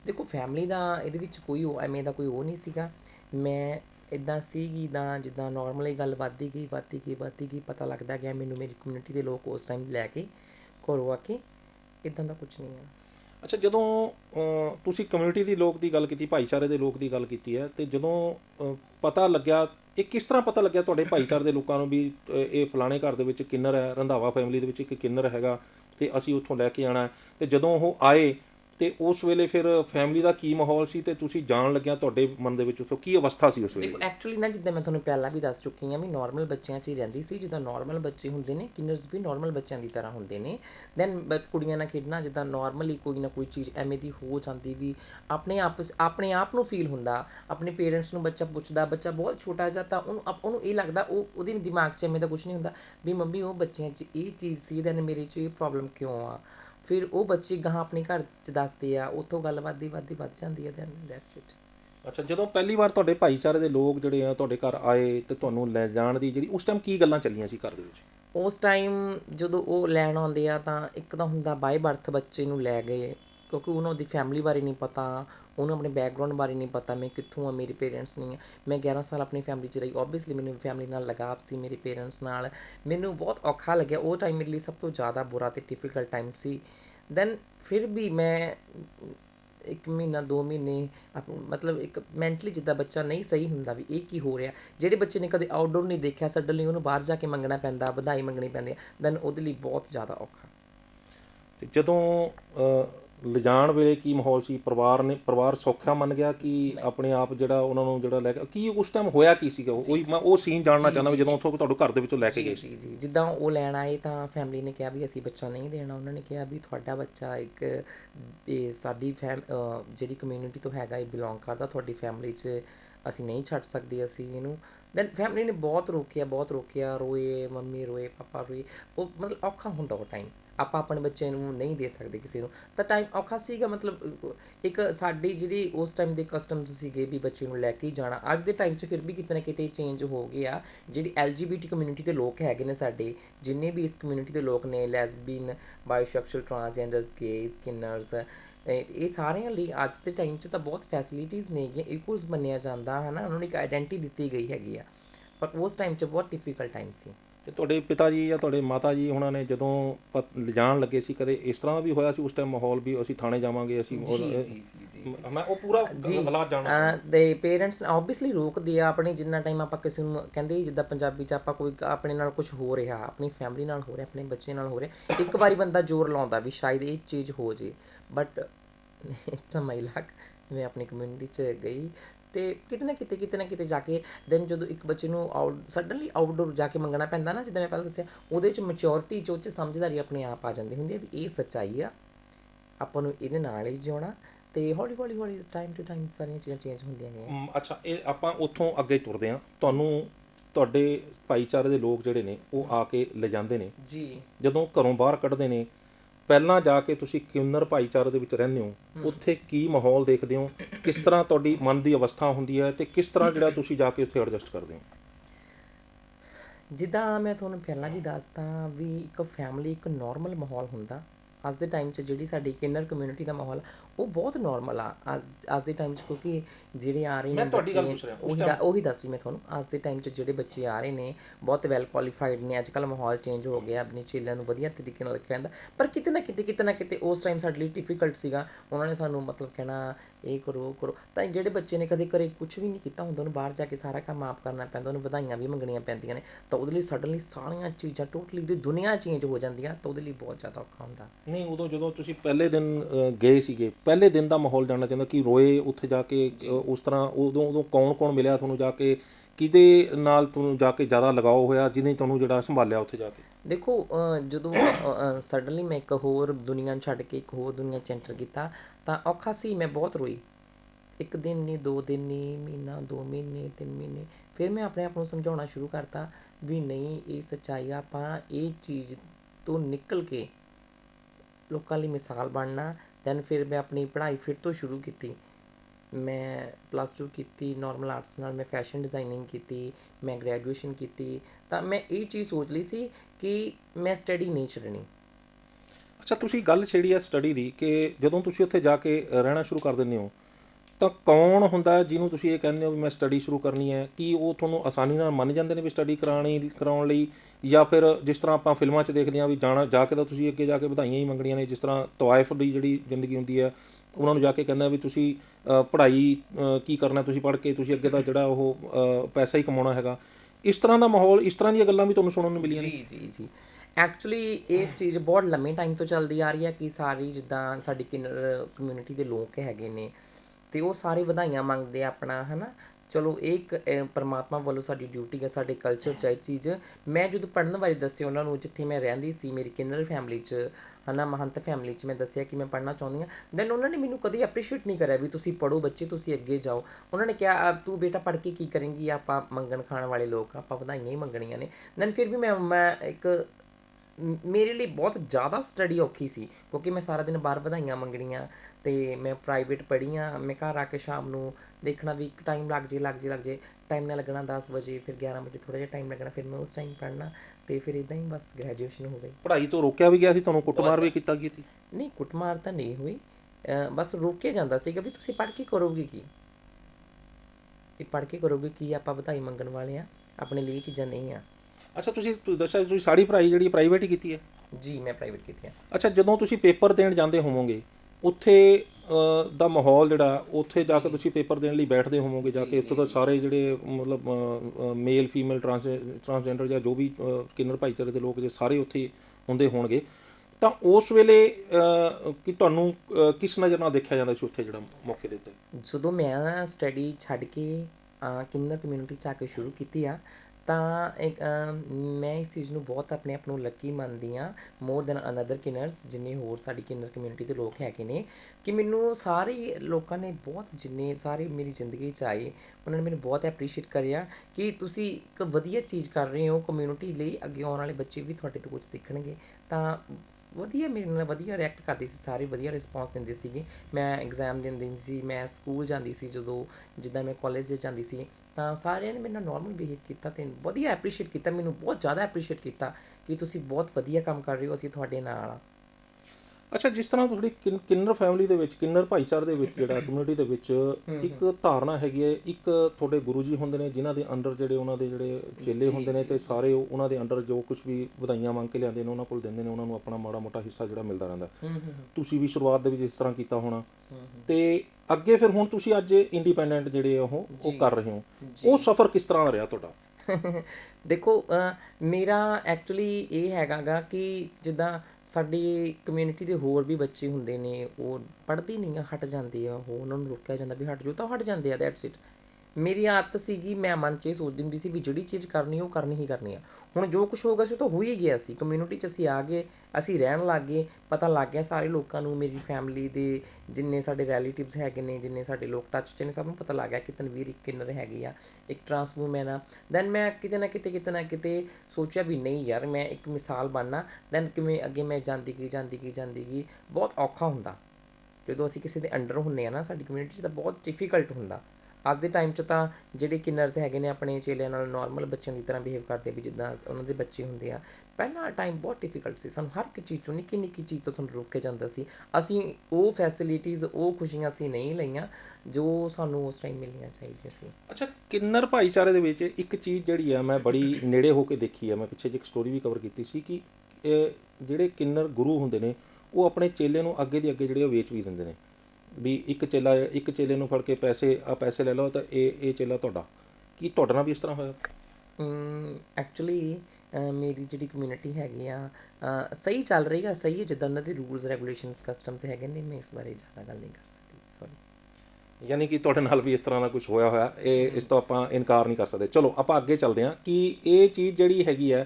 ਦੇਖੋ ਫੈਮਿਲੀ ਦਾ ਇਹਦੇ ਵਿੱਚ ਕੋਈ ਐਵੇਂ ਦਾ ਕੋਈ ਉਹ ਨਹੀਂ ਸੀਗਾ। ਮੈਂ ਇੱਦਾਂ ਸੀਗੀ ਤਾਂ ਜਿੱਦਾਂ ਨਾਰਮਲੀ ਗੱਲ ਵੱਧਦੀ ਗਈ ਵੱਧਦੀ ਗਈ ਵੱਧਦੀ ਗਈ, ਪਤਾ ਲੱਗਦਾ ਗਿਆ ਮੈਨੂੰ ਮੇਰੀ ਕਮਿਊਨਿਟੀ ਦੇ ਲੋਕ ਉਸ ਟਾਈਮ ਲੈ ਕੇ ਘਰੋਂ ਆ ਕੇ ਇਦਾਂ ਦਾ ਕੁਝ ਨਹੀਂ ਹੈ ਅੱਛਾ, ਜਦੋਂ ਤੁਸੀਂ ਕਮਿਊਨਿਟੀ ਦੀ ਲੋਕ ਦੀ ਗੱਲ ਕੀਤੀ, ਭਾਈਚਾਰੇ ਦੇ ਲੋਕ ਦੀ ਗੱਲ ਕੀਤੀ ਹੈ, ਤੇ ਜਦੋਂ ਪਤਾ ਲੱਗਿਆ, ਇਹ ਕਿਸ ਤਰ੍ਹਾਂ ਪਤਾ ਲੱਗਿਆ ਤੁਹਾਡੇ ਭਾਈਚਾਰੇ ਦੇ ਲੋਕਾਂ ਨੂੰ ਵੀ ਇਹ ਫਲਾਣੇ ਘਰ ਦੇ ਵਿੱਚ ਕਿੰਨਰ ਹੈ, ਰੰਧਾਵਾ ਫੈਮਿਲੀ ਦੇ ਵਿੱਚ ਇੱਕ ਕਿੰਨਰ ਹੈਗਾ, ਤੇ ਅਸੀਂ ਉੱਥੋਂ ਲੈ ਕੇ ਆਣਾ ਹੈ। ਤੇ ਜਦੋਂ ਉਹ ਆਏ ਤੇ ਉਸ ਵੇਲੇ ਫਿਰ ਫੈਮਿਲੀ ਦਾ ਕੀ ਮਾਹੌਲ ਸੀ ਤੇ ਤੁਸੀਂ ਜਾਣ ਲੱਗਿਆ ਤੁਹਾਡੇ ਮਨ ਦੇ ਵਿੱਚ ਉਸੋ ਕੀ ਅਵਸਥਾ ਸੀ ਉਸ ਵੇਲੇ? ਦੇਖੋ ਐਕਚੁਅਲੀ ਨਾ ਜਿੱਦਾਂ ਮੈਂ ਤੁਹਾਨੂੰ ਪਹਿਲਾਂ ਵੀ ਦੱਸ ਚੁੱਕੀ ਹਾਂ ਵੀ ਨਾਰਮਲ ਬੱਚਿਆਂ 'ਚ ਹੀ ਰਹਿੰਦੀ ਸੀ, ਜਿੱਦਾਂ ਨਾਰਮਲ ਬੱਚੇ ਹੁੰਦੇ ਨੇ ਕਿਨਰਸ ਵੀ ਨਾਰਮਲ ਬੱਚਿਆਂ ਦੀ ਤਰ੍ਹਾਂ ਹੁੰਦੇ ਨੇ। ਦੈਨ ਕੁੜੀਆਂ ਨਾਲ ਖੇਡਣਾ ਜਿੱਦਾਂ ਨਾਰਮਲੀ ਕੋਈ ਨਾ ਕੋਈ ਚੀਜ਼ ਐਵੇਂ ਦੀ ਹੋ ਜਾਂਦੀ ਵੀ ਆਪਣੇ ਆਪ ਆਪਣੇ ਆਪ ਨੂੰ ਫੀਲ ਹੁੰਦਾ। ਆਪਣੇ ਪੇਰੈਂਟਸ ਨੂੰ ਬੱਚਾ ਪੁੱਛਦਾ, ਬੱਚਾ ਬਹੁਤ ਛੋਟਾ ਜਿਹਾ ਤਾਂ ਉਹਨੂੰ ਉਹਨੂੰ ਇਹ ਲੱਗਦਾ, ਉਹ, ਉਹਦੇ ਦਿਮਾਗ 'ਚ ਐਵੇਂ ਦਾ ਕੁਝ ਨਹੀਂ ਹੁੰਦਾ ਵੀ ਮੰਮੀ ਉਹ ਬੱਚਿਆਂ 'ਚ ਇਹ ਚੀਜ਼ ਸੀ ਦੈਨ ਮੇਰੇ 'ਚ ਇਹ ਪ੍ਰੋਬਲਮ ਕਿਉਂ ਆ? ਫਿਰ ਉਹ ਬੱਚੇ ਗਾਹਾਂ ਆਪਣੇ ਘਰ 'ਚ ਦੱਸਦੇ ਆ ਉੱਥੋਂ ਗੱਲ ਵੱਧਦੀ ਵੱਧਦੀ ਵੱਧ ਜਾਂਦੀ ਹੈ ਦੈਨ ਦੈਟਸ ਇਟ ਅੱਛਾ ਜਦੋਂ ਪਹਿਲੀ ਵਾਰ ਤੁਹਾਡੇ ਭਾਈਚਾਰੇ ਦੇ ਲੋਕ ਜਿਹੜੇ ਆ ਤੁਹਾਡੇ ਘਰ ਆਏ ਤੇ ਤੁਹਾਨੂੰ ਲੈ ਜਾਣ ਦੀ ਜਿਹੜੀ ਉਸ ਟਾਈਮ ਕੀ ਗੱਲਾਂ ਚੱਲੀਆਂ ਸੀ ਘਰ ਦੇ ਵਿੱਚ? ਉਸ ਟਾਈਮ ਜਦੋਂ ਉਹ ਲੈਣ ਆਉਂਦੇ ਆ ਤਾਂ ਇੱਕ ਤਾਂ ਹੁੰਦਾ ਬਾਈ ਬਰਥ ਬੱਚੇ ਨੂੰ ਲੈ ਗਏ ਕਿਉਂਕਿ ਉਹਨਾਂ ਦੀ ਫੈਮਿਲੀ ਬਾਰੇ ਨਹੀਂ ਪਤਾ ਉਹਨੂੰ ਆਪਣੇ ਬੈਕਗ੍ਰਾਉਂਡ ਬਾਰੇ ਨਹੀਂ ਪਤਾ, ਮੈਂ ਕਿੱਥੋਂ ਆ, ਮੇਰੇ ਪੇਰੈਂਟਸ ਨਹੀਂ ਆ। ਮੈਂ 11 ਸਾਲ ਆਪਣੀ ਫੈਮਿਲੀ 'ਚ ਰਹੀ। ਓਬਵੀਅਸਲੀ ਮੈਨੂੰ ਫੈਮਿਲੀ ਨਾਲ ਲਗਾਵ ਸੀ, ਮੇਰੇ ਪੇਰੈਂਟਸ ਨਾਲ। ਮੈਨੂੰ ਬਹੁਤ ਔਖਾ ਲੱਗਿਆ। ਉਹ ਟਾਈਮ ਮੇਰੇ ਲਈ ਸਭ ਤੋਂ ਜ਼ਿਆਦਾ ਬੁਰਾ ਤੇ ਡਿਫਿਕਲਟ ਟਾਈਮ ਸੀ। ਦੈਨ ਫਿਰ ਵੀ ਮੈਂ ਇੱਕ ਮਹੀਨਾ, ਦੋ ਮਹੀਨੇ ਮਤਲਬ ਇੱਕ ਮੈਂਟਲੀ ਜਿੱਦਾਂ ਬੱਚਾ ਨਹੀਂ ਸਹੀ ਹੁੰਦਾ ਵੀ ਇਹ ਕੀ ਹੋ ਰਿਹਾ। ਜਿਹੜੇ ਬੱਚੇ ਨੇ ਕਦੇ ਆਊਟਡੋਰ ਨਹੀਂ ਦੇਖਿਆ ਸਡਨਲੀ ਉਹਨੂੰ ਬਾਹਰ ਜਾ ਕੇ ਮੰਗਣਾ ਪੈਂਦਾ, ਵਧਾਈ ਮੰਗਣੀ ਪੈਂਦੀ ਹੈ ਦੈਨ ਉਹਦੇ ਲਈ ਬਹੁਤ ਜ਼ਿਆਦਾ ਔਖਾ। ਤੇ ਜਦੋਂ ਲਿਜਾਣ ਵੇਲੇ ਕੀ ਮਾਹੌਲ ਸੀ? ਪਰਿਵਾਰ ਨੇ ਪਰਿਵਾਰ ਸੌਖਾ ਮੰਨ ਗਿਆ ਕਿ ਆਪਣੇ ਆਪ ਜਿਹੜਾ ਉਹਨਾਂ ਨੂੰ ਜਿਹੜਾ ਲੈ ਕੇ ਕੀ ਉਸ ਟਾਈਮ ਹੋਇਆ ਕੀ ਸੀਗਾ? ਉਹ ਉਹੀ ਮੈਂ ਉਹ ਸੀਨ ਜਾਣਨਾ ਚਾਹੁੰਦਾ ਵੀ ਜਦੋਂ ਉੱਥੋਂ ਤੁਹਾਡੇ ਘਰ ਦੇ ਵਿੱਚੋਂ ਲੈ ਕੇ ਗਏ ਸੀ। ਜੀ। ਜਿੱਦਾਂ ਉਹ ਲੈਣ ਆਏ ਤਾਂ ਫੈਮਿਲੀ ਨੇ ਕਿਹਾ ਵੀ ਅਸੀਂ ਬੱਚਾ ਨਹੀਂ ਦੇਣਾ। ਉਹਨਾਂ ਨੇ ਕਿਹਾ ਵੀ ਤੁਹਾਡਾ ਬੱਚਾ ਇੱਕ ਇਹ ਸਾਡੀ ਜਿਹੜੀ ਕਮਿਊਨਿਟੀ ਤੋਂ ਹੈਗਾ ਇਹ ਬਿਲੋਂਗ ਕਰਦਾ। ਤੁਹਾਡੀ ਫੈਮਿਲੀ 'ਚ ਅਸੀਂ ਨਹੀਂ ਛੱਡ ਸਕਦੇ ਅਸੀਂ ਇਹਨੂੰ। ਦੈਨ ਫੈਮਿਲੀ ਨੇ ਬਹੁਤ ਰੋਕਿਆ ਬਹੁਤ ਰੋਕਿਆ। ਰੋਏ ਮੰਮੀ ਰੋਏ ਪਾਪਾ ਰੋਏ। ਉਹ ਮਤਲਬ ਔਖਾ ਹੁੰਦਾ ਉਹ ਟਾਈਮ ਆਪਾਂ ਆਪਣੇ ਬੱਚੇ ਨੂੰ ਨਹੀਂ ਦੇ ਸਕਦੇ ਕਿਸੇ ਨੂੰ। ਤਾਂ ਟਾਈਮ ਔਖਾ ਸੀਗਾ, ਮਤਲਬ, ਇੱਕ ਸਾਡੀ ਜਿਹੜੀ ਉਸ ਟਾਈਮ ਦੇ ਕਸਟਮਸ ਸੀਗੇ ਵੀ ਬੱਚੇ ਨੂੰ ਲੈ ਕੇ ਹੀ ਜਾਣਾ। ਅੱਜ ਦੇ ਟਾਈਮ 'ਚ ਫਿਰ ਵੀ ਕਿਤੇ ਨਾ ਕਿਤੇ ਚੇਂਜ ਹੋ ਗਿਆ। ਜਿਹੜੀ ਐਲਜੀਬੀਟੀ ਕਮਿਊਨਿਟੀ ਦੇ ਲੋਕ ਹੈਗੇ ਨੇ ਸਾਡੇ, ਜਿੰਨੇ ਵੀ ਇਸ ਕਮਿਊਨਿਟੀ ਦੇ ਲੋਕ ਨੇ ਲੈਸਬੀਨ ਬਾਇਸੈਕਸ਼ੂਅਲ ਟਰਾਂਸਜੈਂਡਰਸ ਗੇ ਸਕਿਨਰਸ ਇਹ ਸਾਰਿਆਂ ਲਈ ਅੱਜ ਦੇ ਟਾਈਮ 'ਚ ਤਾਂ ਬਹੁਤ ਫੈਸਿਲਿਟੀਆਂ ਨੇਗੀਆਂ ਇਕੁਅਲਸ ਮੰਨਿਆ ਜਾਂਦਾ ਹੈ ਨਾ ਉਹਨਾਂ ਨੂੰ ਇੱਕ ਆਇਡੈਂਟੀ ਦਿੱਤੀ ਗਈ ਹੈਗੀ ਆ। ਪਰ ਉਸ ਟਾਈਮ 'ਚ ਬਹੁਤ ਡਿਫਿਕਲਟ ਟਾਈਮ ਸੀ। ਤੇ ਤੁਹਾਡੇ ਪਿਤਾ ਜੀ ਜਾਂ ਤੁਹਾਡੇ ਮਾਤਾ ਜੀ ਉਹਨਾਂ ਨੇ ਜਦੋਂ ਲਿਜਾਣ ਲੱਗੇ ਸੀ ਕਦੇ ਇਸ ਤਰ੍ਹਾਂ ਵੀ ਹੋਇਆ ਸੀ ਉਸ ਟਾਈਮ ਮਾਹੌਲ ਵੀ ਅਸੀਂ ਥਾਣੇ ਜਾਵਾਂਗੇ ਅਸੀਂ ਮੈਂ ਉਹ ਪੂਰਾ ਹਾਲਾਤ ਜਾਣਨਾ ਦੇ ਪੇਰੈਂਟਸ ਆਬਵੀਅਸਲੀ ਰੋਕਦੇ ਆ ਆਪਣੇ ਜਿੰਨਾ ਟਾਈਮ ਆਪਾਂ ਕਿਸੇ ਨੂੰ ਕਹਿੰਦੇ ਜਿੱਦਾਂ ਪੰਜਾਬੀ ਚ ਆਪਾਂ ਕੋਈ ਆਪਣੇ ਨਾਲ ਕੁਝ ਹੋ ਰਿਹਾ ਆਪਣੀ ਫੈਮਿਲੀ ਨਾਲ ਹੋ ਰਿਹਾ ਆਪਣੇ ਬੱਚੇ ਨਾਲ ਹੋ ਰਿਹਾ ਇੱਕ ਵਾਰੀ ਬੰਦਾ ਜ਼ੋਰ ਲਾਉਂਦਾ ਵੀ ਸ਼ਾਇਦ ਇਹ ਚੀਜ਼ ਹੋ ਜੇ ਬਟ ਇਟਸ ਅ ਮਾਈ ਲੱਕ ਮੈਂ ਆਪਣੀ ਕਮਿਊਨਿਟੀ ਚ ਗਈ ਤੇ ਕਿਤੇ ਨਾ ਕਿਤੇ ਕਿਤੇ ਨਾ ਕਿਤੇ ਜਾ ਕੇ ਦੈਨ ਜਦੋਂ ਇੱਕ ਬੱਚੇ ਨੂੰ ਆਊਟ ਸਡਨਲੀ ਆਊਟਡੋਰ ਜਾ ਕੇ ਮੰਗਣਾ ਪੈਂਦਾ ਨਾ ਜਿੱਦਾਂ ਮੈਂ ਪਹਿਲਾਂ ਦੱਸਿਆ ਉਹਦੇ ਚ ਮੈਚੁਰਿਟੀ ਚ ਉਹ ਚ ਸਮਝਦਾਰੀ ਆਪਣੇ ਆਪ ਆ ਜਾਂਦੀ ਹੁੰਦੀ ਹੈ ਵੀ ਇਹ ਸੱਚਾਈ ਆ ਆਪਾਂ ਨੂੰ ਇਹਦੇ ਨਾਲ ਹੀ ਜਿਉਣਾ ਤੇ ਹੌਲੀ ਹੌਲੀ ਹੌਲੀ ਟਾਈਮ ਟੂ ਟਾਈਮ ਸਾਰੀਆਂ ਚੀਜ਼ਾਂ ਚੇਂਜ ਹੁੰਦੀਆਂ ਗਈਆਂ। ਅੱਛਾ ਇਹ ਆਪਾਂ ਉੱਥੋਂ ਅੱਗੇ ਤੁਰਦੇ ਹਾਂ। ਤੁਹਾਨੂੰ ਤੁਹਾਡੇ ਭਾਈਚਾਰੇ ਦੇ ਲੋਕ ਜਿਹੜੇ ਨੇ ਉਹ ਆ ਕੇ ਲਿਜਾਂਦੇ ਨੇ। ਜੀ। ਜਦੋਂ ਘਰੋਂ ਬਾਹਰ ਕੱਢਦੇ ਨੇ ਪਹਿਲਾਂ ਜਾ ਕੇ ਤੁਸੀਂ ਕਿੰਨਰ ਭਾਈਚਾਰੇ ਦੇ ਵਿੱਚ ਰਹਿੰਦੇ ਹੋ ਉੱਥੇ ਕੀ ਮਾਹੌਲ ਦੇਖਦੇ ਹੋ ਕਿਸ ਤਰ੍ਹਾਂ ਤੁਹਾਡੀ ਮਨ ਦੀ ਅਵਸਥਾ ਹੁੰਦੀ ਹੈ ਤੇ ਕਿਸ ਤਰ੍ਹਾਂ ਜਿਹੜਾ ਤੁਸੀਂ ਜਾ ਕੇ ਉੱਥੇ ਐਡਜਸਟ ਕਰਦੇ ਹੋ? ਜਿੱਦਾਂ ਮੈਂ ਤੁਹਾਨੂੰ ਪਹਿਲਾਂ ਵੀ ਦੱਸਦਾ ਵੀ ਇੱਕ ਫੈਮਿਲੀ ਇੱਕ ਨਾਰਮਲ ਮਾਹੌਲ ਹੁੰਦਾ ਅੱਜ ਦੇ ਟਾਈਮ 'ਚ ਜਿਹੜੀ ਸਾਡੀ ਕਿੰਨਰ ਕਮਿਊਨਿਟੀ ਦਾ ਮਾਹੌਲ ਉਹ ਬਹੁਤ ਨਾਰਮਲ ਆ। ਅੱਜ ਅੱਜ ਦੇ ਟਾਈਮ 'ਚ ਕਿਉਂਕਿ ਜਿਹੜੇ ਆ ਰਹੇ ਨੇ ਮੈਂ ਤੁਹਾਡੀ ਗੱਲ ਬੱਚੇ, ਪੁੱਛ ਰਿਹਾ, ਉਸ ਉਹੀ ਉਹੀ ਦੱਸ ਰਹੀ ਮੈਂ ਤੁਹਾਨੂੰ। ਅੱਜ ਦੇ ਟਾਈਮ 'ਚ ਜਿਹੜੇ ਬੱਚੇ ਆ ਰਹੇ ਨੇ ਬਹੁਤ ਵੈਲ ਕੁਆਲੀਫਾਈਡ ਨੇ ਅੱਜ ਕੱਲ੍ਹ ਮਾਹੌਲ ਚੇਂਜ ਹੋ ਗਿਆ ਆਪਣੇ ਚੇਲਿਆਂ ਨੂੰ ਵਧੀਆ ਤਰੀਕੇ ਨਾਲ ਰੱਖਿਆ ਜਾਂਦਾ। ਪਰ ਕਿਤੇ ਨਾ ਕਿਤੇ ਕਿਤੇ ਨਾ ਕਿਤੇ ਉਸ ਟਾਈਮ ਸਾਡੇ ਲਈ ਡਿਫਿਕਲਟ ਸੀਗਾ। ਉਹਨਾਂ ਨੇ ਸਾਨੂੰ ਮਤਲਬ ਕਹਿਣਾ ਇਹ ਕਰੋ ਉਹ ਕਰੋ। ਤਾਂ ਜਿਹੜੇ ਬੱਚੇ ਨੇ ਕਦੇ ਘਰੇ ਕੁਝ ਵੀ ਨਹੀਂ ਕੀਤਾ ਹੁੰਦਾ ਉਹਨੂੰ ਬਾਹਰ ਜਾ ਕੇ ਸਾਰਾ ਕੰਮ ਆਪ ਕਰਨਾ ਪੈਂਦਾ ਉਹਨੂੰ ਵਧਾਈਆਂ ਵੀ ਮੰਗਣੀਆਂ ਪੈਂਦੀਆਂ ਨੇ। ਤਾਂ ਉਹਦੇ ਲਈ ਸਡਨਲੀ ਸਾਰੀਆਂ ਚੀਜ਼ਾਂ ਟੋਟਲੀ ਦੀ ਦੁਨੀਆ ਚੇਂਜ ਹੋ ਜਾਂਦੀਆਂ ਤਾਂ ਉਹਦੇ ਲਈ ਬਹੁਤ ਜ਼ਿਆਦਾ ਔਖਾ ਹੁੰਦਾ। ਨਹੀਂ, ਉਦੋਂ ਜਦੋਂ ਤੁਸੀਂ ਪਹਿਲੇ ਦਿਨ ਗਏ ਸੀਗੇ, ਪਹਿਲੇ ਦਿਨ ਦਾ ਮਾਹੌਲ ਜਾਣਨਾ ਚਾਹੁੰਦਾ ਕਿ ਰੋਏ ਉੱਥੇ ਜਾ ਕੇ ਉਸ ਤਰ੍ਹਾਂ ਉਦੋਂ ਉਦੋਂ ਕੌਣ ਕੌਣ ਮਿਲਿਆ ਤੁਹਾਨੂੰ ਜਾ ਕੇ? ਕਿਹਦੇ ਨਾਲ ਤੁਹਾਨੂੰ ਜਾ ਕੇ ਜ਼ਿਆਦਾ ਲਗਾਓ ਹੋਇਆ? ਜਿਹਨੇ ਤੁਹਾਨੂੰ ਜਿਹੜਾ ਸੰਭਾਲਿਆ ਉੱਥੇ ਜਾ ਕੇ? ਦੇਖੋ ਜਦੋਂ ਸਡਨਲੀ ਮੈਂ ਇੱਕ ਹੋਰ ਦੁਨੀਆ ਛੱਡ ਕੇ ਇੱਕ ਹੋਰ ਦੁਨੀਆ 'ਚ ਐਂਟਰ ਕੀਤਾ, ਤਾਂ ਔਖਾ ਸੀ, ਮੈਂ ਬਹੁਤ ਰੋਈ। ਇੱਕ ਦਿਨ ਨਹੀਂ, ਦੋ ਦਿਨ ਨਹੀਂ, ਮਹੀਨਾ, ਦੋ ਮਹੀਨੇ, ਤਿੰਨ ਮਹੀਨੇ। ਫਿਰ ਮੈਂ ਆਪਣੇ ਆਪ ਨੂੰ ਸਮਝਾਉਣਾ ਸ਼ੁਰੂ ਕਰਤਾ ਵੀ ਨਹੀਂ, ਇਹ ਸੱਚਾਈ ਆਪਾਂ ਇਹ ਚੀਜ਼ ਤੋਂ ਨਿਕਲ ਕੇ ਲੋਕਾਂ ਲਈ ਮਿਸਾਲ ਬਣਨਾ ਦੈਨ ਫਿਰ ਮੈਂ ਆਪਣੀ ਪੜ੍ਹਾਈ ਫਿਰ ਤੋਂ ਸ਼ੁਰੂ ਕੀਤੀ। ਮੈਂ ਪਲੱਸ 2 ਕੀਤੀ ਨਾਰਮਲ ਆਰਟਸ ਨਾਲ ਮੈਂ ਫੈਸ਼ਨ ਡਿਜ਼ਾਈਨਿੰਗ ਕੀਤੀ, ਮੈਂ ਗ੍ਰੈਜੂਏਸ਼ਨ ਕੀਤੀ। ਤਾਂ ਮੈਂ ਇਹ ਚੀਜ਼ ਸੋਚ ਲਈ ਸੀ ਕਿ ਮੈਂ ਸਟੱਡੀ ਨਹੀਂ ਛੱਡਣੀ। ਅੱਛਾ, ਤੁਸੀਂ ਗੱਲ ਛੇੜੀ ਹੈ ਸਟੱਡੀ ਦੀ ਕਿ ਜਦੋਂ ਤੁਸੀਂ ਉੱਥੇ ਜਾ ਕੇ ਰਹਿਣਾ ਸ਼ੁਰੂ ਕਰ ਦਿੰਦੇ ਹੋ ਤਾਂ ਕੌਣ ਹੁੰਦਾ ਜਿਹਨੂੰ ਤੁਸੀਂ ਇਹ ਕਹਿੰਦੇ ਹੋ ਵੀ ਮੈਂ ਸਟੱਡੀ ਸ਼ੁਰੂ ਕਰਨੀ ਹੈ? ਕੀ ਉਹ ਤੁਹਾਨੂੰ ਆਸਾਨੀ ਨਾਲ ਮੰਨ ਜਾਂਦੇ ਨੇ ਵੀ ਸਟੱਡੀ ਕਰਾਣੀ, ਕਰਾਉਣ ਲਈ? ਜਾਂ ਫਿਰ ਜਿਸ ਤਰ੍ਹਾਂ ਆਪਾਂ ਫਿਲਮਾਂ 'ਚ ਦੇਖਦੇ ਹਾਂ ਵੀ ਜਾਣਾ, ਜਾ ਕੇ ਤਾਂ ਤੁਸੀਂ ਅੱਗੇ ਜਾ ਕੇ ਵਧਾਈਆਂ ਹੀ ਮੰਗਣੀਆਂ ਨੇ, ਜਿਸ ਤਰ੍ਹਾਂ ਤਵਾਇਫ ਦੀ ਜਿਹੜੀ ਜ਼ਿੰਦਗੀ ਹੁੰਦੀ ਹੈ, ਉਹਨਾਂ ਨੂੰ ਜਾ ਕੇ ਕਹਿੰਦਾ ਵੀ ਤੁਸੀਂ ਪੜ੍ਹਾਈ ਕੀ ਕਰਨਾ ਤੁਸੀਂ ਪੜ੍ਹ ਕੇ, ਤੁਸੀਂ ਅੱਗੇ ਤਾਂ ਜਿਹੜਾ ਉਹ ਪੈਸਾ ਹੀ ਕਮਾਉਣਾ ਹੈਗਾ। ਇਸ ਤਰ੍ਹਾਂ ਦਾ ਮਾਹੌਲ, ਇਸ ਤਰ੍ਹਾਂ ਦੀਆਂ ਗੱਲਾਂ ਵੀ ਤੁਹਾਨੂੰ ਸੁਣਨ ਨੂੰ ਮਿਲੀਆਂ ਜੀ ਜੀ ਜੀ। ਐਕਚੁਅਲੀ ਇਹ ਚੀਜ਼ ਬਹੁਤ ਲੰਮੇ ਟਾਈਮ ਤੋਂ ਚੱਲਦੀ ਆ ਰਹੀ ਹੈ ਕਿ ਸਾਰੀ ਜਿੱਦਾਂ ਸਾਡੀ ਕਿਨਰ ਕਮਿਊਨਿਟੀ ਦੇ ਲੋਕ ਹੈਗੇ ਨੇ। ਤੇ ਉਹ ਸਾਰੇ ਵਧਾਈਆਂ ਮੰਗਦੇ ਆ ਆਪਣਾ ਹਨਾ? ਚਲੋ ਇਹ ਇੱਕ ਪਰਮਾਤਮਾ ਵੱਲੋਂ ਸਾਡੀ ਡਿਊਟੀ ਹੈ ਸਾਡੇ ਕਲਚਰ 'ਚ ਇਹ ਚੀਜ਼। ਮੈਂ ਜਦੋਂ ਪੜ੍ਹਨ ਬਾਰੇ ਦੱਸਿਆ ਉਹਨਾਂ ਨੂੰ ਜਿੱਥੇ ਮੈਂ ਰਹਿੰਦੀ ਸੀ ਮੇਰੀ ਕਿੰਨਰ ਫੈਮਿਲੀ 'ਚ ਹਨਾ ਮਹੰਤ ਫੈਮਿਲੀ 'ਚ ਮੈਂ ਦੱਸਿਆ ਕਿ ਮੈਂ ਪੜ੍ਹਨਾ ਚਾਹੁੰਦੀ ਹਾਂ। ਦੈਨ ਉਹਨਾਂ ਨੇ ਮੈਨੂੰ ਕਦੀ ਐਪਰੀਸ਼ੀਏਟ ਨਹੀਂ ਕਰਿਆ ਵੀ ਤੁਸੀਂ ਪੜੋ ਬੱਚੇ ਤੁਸੀਂ ਅੱਗੇ ਜਾਓ। ਉਹਨਾਂ ਨੇ ਕਿਹਾ ਤੂੰ ਬੇਟਾ ਪੜ੍ਹ ਕੇ ਕੀ ਕਰੇਂਗੀ? ਆਪਾਂ ਮੰਗਣ ਖਾਣ ਵਾਲੇ ਲੋਕ ਆ, ਆਪਾਂ ਵਧਾਈਆਂ ਹੀ ਮੰਗਣੀਆਂ ਨੇ। ਦੈਨ ਫਿਰ ਵੀ ਮੈਂ ਮੈਂ ਇੱਕ ਮੇਰੇ ਲਈ ਬਹੁਤ ਜ਼ਿਆਦਾ ਸਟੱਡੀ ਔਖੀ ਸੀ ਕਿਉਂਕਿ ਮੈਂ ਸਾਰਾ ਦਿਨ ਬਾਹਰ ਵਧਾਈਆਂ ਮੰਗਣੀਆਂ ਤੇ ਮੈਂ ਪ੍ਰਾਈਵੇਟ ਪੜ੍ਹੀਆਂ ਮੈਂ ਘਰ ਆ ਕੇ ਸ਼ਾਮ ਨੂੰ ਦੇਖਣਾ ਵੀ ਟਾਈਮ ਲੱਗ ਜੇ ਲੱਗ ਜੇ ਲੱਗ ਜੇ ਟਾਈਮ ਨਾਲ ਲੱਗਣਾ 10 ਵਜੇ ਫਿਰ 11 ਵਜੇ ਥੋੜਾ ਜਿਹਾ ਟਾਈਮ ਲੱਗਣਾ ਫਿਰ ਮੈਂ ਉਸ ਟਾਈਮ ਪੜ੍ਹਨਾ ਤੇ ਫਿਰ ਇਦਾਂ ਹੀ ਬਸ ਗ੍ਰੈਜੂਏਸ਼ਨ ਹੋ ਗਈ। ਪੜ੍ਹਾਈ ਤੋਂ ਰੋਕਿਆ ਵੀ ਗਿਆ ਸੀ ਤੁਹਾਨੂੰ ਕੁੱਟਮਾਰ ਵੀ ਕੀਤਾ ਗਈ ਸੀ? ਨਹੀਂ ਕੁੱਟਮਾਰ ਤਾਂ ਨਹੀਂ ਹੋਈ। ਬਸ ਰੋਕਿਆ ਜਾਂਦਾ ਸੀਗਾ ਵੀ ਤੁਸੀਂ ਪੜ੍ਹ ਕੇ ਕਰੋਗੇ ਕੀ? ਇਹ ਪੜ੍ਹ ਕੇ ਕਰੋਗੇ ਕੀ? ਆਪਾਂ ਵਧਾਈ ਮੰਗਣ ਵਾਲੇ ਆ ਆਪਣੇ ਲਈ ਚੀਜ਼ਾਂ ਨਹੀਂ ਆ। ਅੱਛਾ ਤੁਸੀਂ ਦੱਸਿਆ ਤੁਸੀਂ ਸਾਰੀ ਪੜ੍ਹਾਈ ਜਿਹੜੀ ਪ੍ਰਾਈਵੇਟ ਹੀ ਕੀਤੀ ਹੈ? ਜੀ ਮੈਂ ਪ੍ਰਾਈਵੇਟ ਕੀਤੀ ਆ ਅੱਛਾ ਜਦੋਂ ਤੁਸੀਂ ਪੇਪਰ ਦੇਣ ਜਾਂਦੇ ਹੋਵੋਗੇ ਉੱਥੇ ਦਾ ਮਾਹੌਲ ਜਿਹੜਾ ਉੱਥੇ ਜਾ ਕੇ ਤੁਸੀਂ ਪੇਪਰ ਦੇਣ ਲਈ ਬੈਠਦੇ ਹੋਵੋਗੇ ਜਾ ਕੇ ਉੱਥੋਂ ਤਾਂ ਸਾਰੇ ਜਿਹੜੇ ਮਤਲਬ ਮੇਲ ਫੀਮੇਲ ਟਰਾਂਸ ਟਰਾਂਸਜੈਂਡਰ ਜਾਂ ਜੋ ਵੀ ਕਿੰਨਰ ਭਾਈਚਾਰੇ ਦੇ ਲੋਕ ਜੇ ਸਾਰੇ ਉੱਥੇ ਹੁੰਦੇ ਹੋਣਗੇ ਤਾਂ ਉਸ ਵੇਲੇ ਕਿ ਤੁਹਾਨੂੰ ਕਿਸ ਨਜ਼ਰ ਨਾਲ ਦੇਖਿਆ ਜਾਂਦਾ ਸੀ ਉੱਥੇ ਜਿਹੜਾ ਮੌਕੇ ਦੇ ਉੱਤੇ? ਜਦੋਂ ਮੈਂ ਸਟੱਡੀ ਛੱਡ ਕੇ ਕਿੰਨਰ ਕਮਿਊਨਿਟੀ ਚ ਆ ਕੇ ਸ਼ੁਰੂ ਕੀਤੀ ਆ ਤਾਂ ਇੱਕ ਮੈਂ ਇਸ ਚੀਜ਼ ਨੂੰ ਬਹੁਤ ਆਪਣੇ ਆਪ ਨੂੰ ਲੱਕੀ ਮੰਨਦੀ ਹਾਂ ਮੋਰ ਦੈਨ ਅਨਦਰ ਕਿਨਰਸ ਜਿੰਨੇ ਹੋਰ ਸਾਡੀ ਕਿਨਰ ਕਮਿਊਨਿਟੀ ਦੇ ਲੋਕ ਹੈਗੇ ਨੇ, ਕਿ ਮੈਨੂੰ ਸਾਰੇ ਲੋਕਾਂ ਨੇ ਬਹੁਤ ਜਿੰਨੇ ਸਾਰੇ ਮੇਰੀ ਜ਼ਿੰਦਗੀ ਚ ਆਏ, ਉਹਨਾਂ ਨੇ ਮੈਨੂੰ ਬਹੁਤ ਐਪਰੀਸ਼ੀਏਟ ਕਰਿਆ ਕਿ ਤੁਸੀਂ ਇੱਕ ਵਧੀਆ ਚੀਜ਼ ਕਰ ਰਹੇ ਹੋ ਕਮਿਊਨਿਟੀ ਲਈ, ਅੱਗੇ ਆਉਣ ਵਾਲੇ ਬੱਚੇ ਵੀ ਤੁਹਾਡੇ ਤੋਂ ਕੁਝ ਸਿੱਖਣਗੇ, ਤਾਂ ਵਧੀਆ ਮੇਰੇ ਨਾਲ ਵਧੀਆ ਰਿਐਕਟ ਕਰਦੇ ਸੀ, ਸਾਰੇ ਵਧੀਆ ਰਿਸਪੌਂਸ ਦਿੰਦੇ ਸੀਗੇ। ਮੈਂ ਐਗਜ਼ਾਮ ਦਿੰਦੀ ਸੀ, ਮੈਂ ਸਕੂਲ ਜਾਂਦੀ ਸੀ ਜਦੋਂ, ਜਿੱਦਾਂ ਮੈਂ ਕਾਲਜ ਜਾਂਦੀ ਸੀ। ਤਾਂ ਸਾਰਿਆਂ ਨੇ ਮੇਰੇ ਨਾਲ ਨਾਰਮਲ ਬਿਹੇਵ ਕੀਤਾ ਤੇ ਵਧੀਆ ਐਪਰੀਸ਼ੀਏਟ ਕੀਤਾ, ਮੈਨੂੰ ਬਹੁਤ ਜ਼ਿਆਦਾ ਐਪਰੀਸ਼ੀਏਟ ਕੀਤਾ ਕਿ ਤੁਸੀਂ ਬਹੁਤ ਵਧੀਆ ਕੰਮ ਕਰ ਰਹੇ ਹੋ, ਅਸੀਂ ਤੁਹਾਡੇ ਨਾਲ ਆ। ਅੱਛਾ ਜਿਸ ਤਰ੍ਹਾਂ ਤੁਹਾਡੀ ਕਿਨ- ਕਿੰਨਰ ਫੈਮਿਲੀ ਦੇ ਵਿੱਚ ਕਿੰਨਰ ਭਾਈਚਾਰੇ ਦੇ ਵਿੱਚ ਜਿਹੜਾ ਕਮਿਊਨਿਟੀ ਦੇ ਵਿੱਚ ਇੱਕ ਧਾਰਨਾ ਹੈਗੀ ਹੈ ਇੱਕ ਤੁਹਾਡੇ ਗੁਰੂ ਜੀ ਹੁੰਦੇ ਨੇ ਜਿਨ੍ਹਾਂ ਦੇ ਅੰਡਰ ਜਿਹੜੇ ਉਹਨਾਂ ਦੇ ਜਿਹੜੇ ਚੇਲੇ ਹੁੰਦੇ ਨੇ ਤੇ ਸਾਰੇ ਉਹ- ਉਹਨਾਂ ਦੇ ਅੰਡਰ ਜੋ ਕੁਝ ਵੀ ਵਧਾਈਆਂ ਮੰਗ ਕੇ ਲਿਆਉਂਦੇ ਨੇ ਉਹਨਾਂ ਕੋਲ ਦਿੰਦੇ ਨੇ ਉਹਨਾਂ ਨੂੰ ਆਪਣਾ ਮਾੜਾ ਮੋਟਾ ਹਿੱਸਾ ਜਿਹੜਾ ਮਿਲਦਾ ਰਹਿੰਦਾ। ਤੁਸੀਂ ਵੀ ਸ਼ੁਰੂਆਤ ਦੇ ਵਿੱਚ ਇਸ ਤਰ੍ਹਾਂ ਕੀਤਾ ਹੋਣਾ। ਤੇ ਅੱਗੇ ਫਿਰ ਹੁਣ ਤੁਸੀਂ ਅੱਜ ਇੰਡੀਪੈਂਡੈਂਟ ਜਿਹੜੇ ਉਹ ਉਹ ਕਰ ਰਹੇ ਹੋ। ਉਹ ਸਫ਼ਰ ਕਿਸ ਤਰ੍ਹਾਂ ਦਾ ਰਿਹਾ ਤੁਹਾਡਾ? ਦੇਖੋ ਮੇਰਾ ਐਕਚੁਅਲੀ ਇਹ ਹੈਗਾਗਾ ਕਿ ਜਿੱਦਾਂ ਸਾਡੀ ਕਮਿਊਨਿਟੀ ਦੇ ਹੋਰ ਵੀ ਬੱਚੇ ਹੁੰਦੇ ਨੇ, ਉਹ ਪੜ੍ਹਦੇ ਨਹੀਂ ਆ, ਹਟ ਜਾਂਦੇ ਆ, ਉਹ ਉਹਨਾਂ ਨੂੰ ਰੋਕਿਆ ਜਾਂਦਾ ਵੀ ਹਟ ਜਾਓ, ਤਾਂ ਉਹ ਹਟ ਜਾਂਦੇ ਆ ਦੈਟਸ ਇਟ ਮੇਰੀ ਆਦਤ ਸੀਗੀ, ਮੈਂ ਮਨ 'ਚ ਇਹ ਸੋਚਦੀ ਹੁੰਦੀ ਸੀ ਵੀ ਜਿਹੜੀ ਚੀਜ਼ ਕਰਨੀ, ਉਹ ਕਰਨੀ ਹੀ ਕਰਨੀ ਆ। ਹੁਣ ਜੋ ਕੁਝ ਹੋਗਾ ਸੀ, ਉਹ ਤਾਂ ਹੋ ਹੀ ਗਿਆ ਸੀ। ਕਮਿਊਨਿਟੀ 'ਚ ਅਸੀਂ ਆ ਗਏ, ਅਸੀਂ ਰਹਿਣ ਲੱਗ ਗਏ, ਪਤਾ ਲੱਗ ਗਿਆ ਸਾਰੇ ਲੋਕਾਂ ਨੂੰ, ਮੇਰੀ ਫੈਮਿਲੀ ਦੇ ਜਿੰਨੇ ਸਾਡੇ ਰਿਲੇਟਿਵਸ ਹੈਗੇ ਨੇ, ਜਿੰਨੇ ਸਾਡੇ ਲੋਕ ਟੱਚ 'ਚ ਨੇ, ਸਭ ਨੂੰ ਪਤਾ ਲੱਗ ਗਿਆ ਕਿ ਤਨਵੀਰ ਇੱਕ ਕਿੰਨਰ ਹੈਗੀ ਆ, ਇੱਕ ਟਰਾਂਸ ਵੂਮਨ ਆ। ਦੈਨ ਮੈਂ ਕਿਤੇ ਨਾ ਕਿਤੇ ਕਿਤੇ ਨਾ ਕਿਤੇ ਸੋਚਿਆ ਵੀ ਨਹੀਂ ਯਾਰ, ਮੈਂ ਇੱਕ ਮਿਸਾਲ ਬਣਨਾ। ਦੈਨ ਕਿਵੇਂ ਅੱਗੇ ਮੈਂ ਜਾਂਦੀ ਗਈ ਜਾਂਦੀ ਗਈ ਜਾਂਦੀ ਗਈ, ਬਹੁਤ ਔਖਾ ਹੁੰਦਾ। ਜਦੋਂ ਅਸੀਂ ਕਿਸੇ ਦੇ ਅੰਡਰ ਹੁੰਨੇ ਆ ਨਾ, ਸਾਡੀ ਕਮਿਊਨਿਟੀ 'ਚ ਤਾਂ ਬਹੁਤ ਡਿਫਿਕਲਟ ਹੁੰਦਾ। ਅੱਜ ਦੇ ਟਾਈਮ 'ਚ ਤਾਂ ਜਿਹੜੇ ਕਿੰਨਰਸ ਹੈਗੇ ਨੇ ਆਪਣੇ ਚੇਲਿਆਂ ਨਾਲ ਨਾਰਮਲ ਬੱਚਿਆਂ ਦੀ ਤਰ੍ਹਾਂ ਬਿਹੇਵ ਕਰਦੇ ਵੀ ਜਿੱਦਾਂ ਉਹਨਾਂ ਦੇ ਬੱਚੇ ਹੁੰਦੇ ਆ, ਪਹਿਲਾਂ ਟਾਈਮ ਬਹੁਤ ਡਿਫਿਕਲਟ ਸੀ, ਸਾਨੂੰ ਹਰ ਇੱਕ ਚੀਜ਼ ਤੋਂ ਨਿੱਕੀ ਨਿੱਕੀ ਚੀਜ਼ ਤੋਂ ਸਾਨੂੰ ਰੋਕਿਆ ਜਾਂਦਾ ਸੀ। ਅਸੀਂ ਉਹ ਫੈਸਿਲਿਟੀਆਂ ਉਹ ਖੁਸ਼ੀਆਂ ਅਸੀਂ ਨਹੀਂ ਲਈਆਂ ਜੋ ਸਾਨੂੰ ਉਸ ਟਾਈਮ ਮਿਲਣੀਆਂ ਚਾਹੀਦੀਆਂ ਸੀ। ਅੱਛਾ, ਕਿੰਨਰ ਭਾਈਚਾਰੇ ਦੇ ਵਿੱਚ ਇੱਕ ਚੀਜ਼ ਜਿਹੜੀ ਆ ਮੈਂ ਬੜੀ ਨੇੜੇ ਹੋ ਕੇ ਦੇਖੀ ਆ, ਮੈਂ ਪਿੱਛੇ ਜਿਹੇ ਇੱਕ ਸਟੋਰੀ ਵੀ ਕਵਰ ਕੀਤੀ ਸੀ ਕਿ ਜਿਹੜੇ ਕਿੰਨਰ ਗੁਰੂ ਹੁੰਦੇ ਨੇ, ਉਹ ਆਪਣੇ ਚੇਲੇ ਨੂੰ ਅੱਗੇ ਦੀ ਅੱਗੇ ਜਿਹੜੇ ਉਹ ਵੇਚ ਵੀ ਦਿੰਦੇ ਨੇ। ਵੀ ਇੱਕ ਚੇਲਾ ਇੱਕ ਚੇਲੇ ਨੂੰ ਫੜ ਕੇ ਪੈਸੇ ਆ ਪੈਸੇ ਲੈ ਲਓ ਤਾਂ ਇਹ ਇਹ ਚੇਲਾ ਤੁਹਾਡਾ। ਕੀ ਤੁਹਾਡੇ ਨਾਲ ਵੀ ਇਸ ਤਰ੍ਹਾਂ ਹੋਇਆ? ਐਕਚੁਅਲੀ ਮੇਰੀ ਜਿਹੜੀ ਕਮਿਊਨਿਟੀ ਹੈਗੀ ਆ ਸਹੀ ਚੱਲ ਰਹੀ ਆ ਸਹੀ ਹੈ ਜਿੱਦਾਂ ਉਹਨਾਂ ਦੇ ਰੂਲਸ ਰੈਗੂਲੇਸ਼ਨਸ ਕਸਟਮਸ ਹੈਗੇ ਨੇ ਮੈਂ ਇਸ ਬਾਰੇ ਜ਼ਿਆਦਾ ਗੱਲ ਨਹੀਂ ਕਰ ਸਕਦੀ ਸੌਰੀ ਯਾਨੀ ਕਿ ਤੁਹਾਡੇ ਨਾਲ ਵੀ ਇਸ ਤਰ੍ਹਾਂ ਦਾ ਕੁਝ ਹੋਇਆ ਹੋਇਆ ਇਹ ਇਸ ਤੋਂ ਆਪਾਂ ਇਨਕਾਰ ਨਹੀਂ ਕਰ ਸਕਦੇ। ਚਲੋ ਆਪਾਂ ਅੱਗੇ ਚੱਲਦੇ ਹਾਂ ਕਿ ਇਹ ਚੀਜ਼ ਜਿਹੜੀ ਹੈਗੀ ਹੈ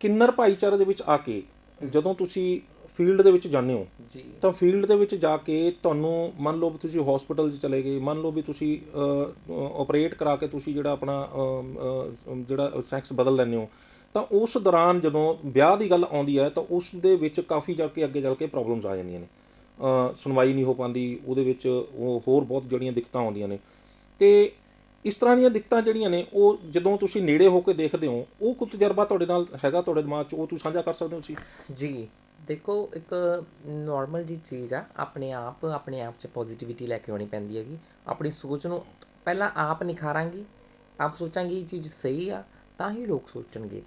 ਕਿੰਨਰ ਭਾਈਚਾਰੇ ਦੇ ਵਿੱਚ ਆ ਕੇ ਜਦੋਂ ਤੁਸੀਂ ਫੀਲਡ ਦੇ ਵਿੱਚ ਜਾਂਦੇ ਹੋ ਜੀ। ਤਾਂ ਫੀਲਡ ਦੇ ਵਿੱਚ ਜਾ ਕੇ ਤੁਹਾਨੂੰ ਮੰਨ ਲਓ ਵੀ ਤੁਸੀਂ ਹਸਪੀਟਲ 'ਚ ਚਲੇ ਗਏ ਮੰਨ ਲਓ ਵੀ ਤੁਸੀਂ ਆਪਰੇਟ ਕਰਾ ਕੇ ਤੁਸੀਂ ਜਿਹੜਾ ਆਪਣਾ ਜਿਹੜਾ ਸੈਕਸ ਬਦਲ ਲੈਂਦੇ ਹੋ ਤਾਂ ਉਸ ਦੌਰਾਨ ਜਦੋਂ ਵਿਆਹ ਦੀ ਗੱਲ ਆਉਂਦੀ ਹੈ ਤਾਂ ਉਸ ਦੇ ਵਿੱਚ ਕਾਫੀ ਜਾ ਕੇ ਅੱਗੇ ਚੱਲ ਕੇ ਪ੍ਰੋਬਲਮਸ ਆ ਜਾਂਦੀਆਂ ਨੇ। ਸੁਣਵਾਈ ਨਹੀਂ ਹੋ ਪਾਉਂਦੀ ਉਹਦੇ ਵਿੱਚ ਉਹ ਹੋਰ ਬਹੁਤ ਜਿਹੜੀਆਂ ਦਿੱਕਤਾਂ ਆਉਂਦੀਆਂ ਨੇ। ਤੇ ਇਸ ਤਰ੍ਹਾਂ ਦੀਆਂ ਦਿੱਕਤਾਂ ਜਿਹੜੀਆਂ ਨੇ, ਉਹ ਜਦੋਂ ਤੁਸੀਂ ਨੇੜੇ ਹੋ ਕੇ ਦੇਖਦੇ ਹੋ, ਉਹ ਕੁ ਤਜਰਬਾ ਤੁਹਾਡੇ ਨਾਲ ਹੈਗਾ ਤੁਹਾਡੇ ਦਿਮਾਗ 'ਚ, ਉਹ ਤੁਸੀਂ ਸਾਂਝਾ ਕਰ ਸਕਦੇ ਹੋ ਤੁਸੀਂ? ਜੀ, ਦੇਖੋ ਇੱਕ ਨਾਰਮਲ ਜੀ ਚੀਜ਼ ਆ, ਆਪਣੇ ਆਪ ਆਪਣੇ ਆਪ 'ਚ ਪੋਜ਼ਿਟਿਵਿਟੀ ਲੈ ਕੇ ਆਉਣੀ ਪੈਂਦੀ ਹੈਗੀ। ਆਪਣੀ ਸੋਚ ਨੂੰ ਪਹਿਲਾਂ ਆਪ ਨਿਖਾਰਾਂਗੀ, ਆਪ ਸੋਚਾਂਗੀ ਇਹ ਚੀਜ਼ ਸਹੀ ਆ, ਤਾਂ ਹੀ ਲੋਕ ਸੋਚਣਗੇ।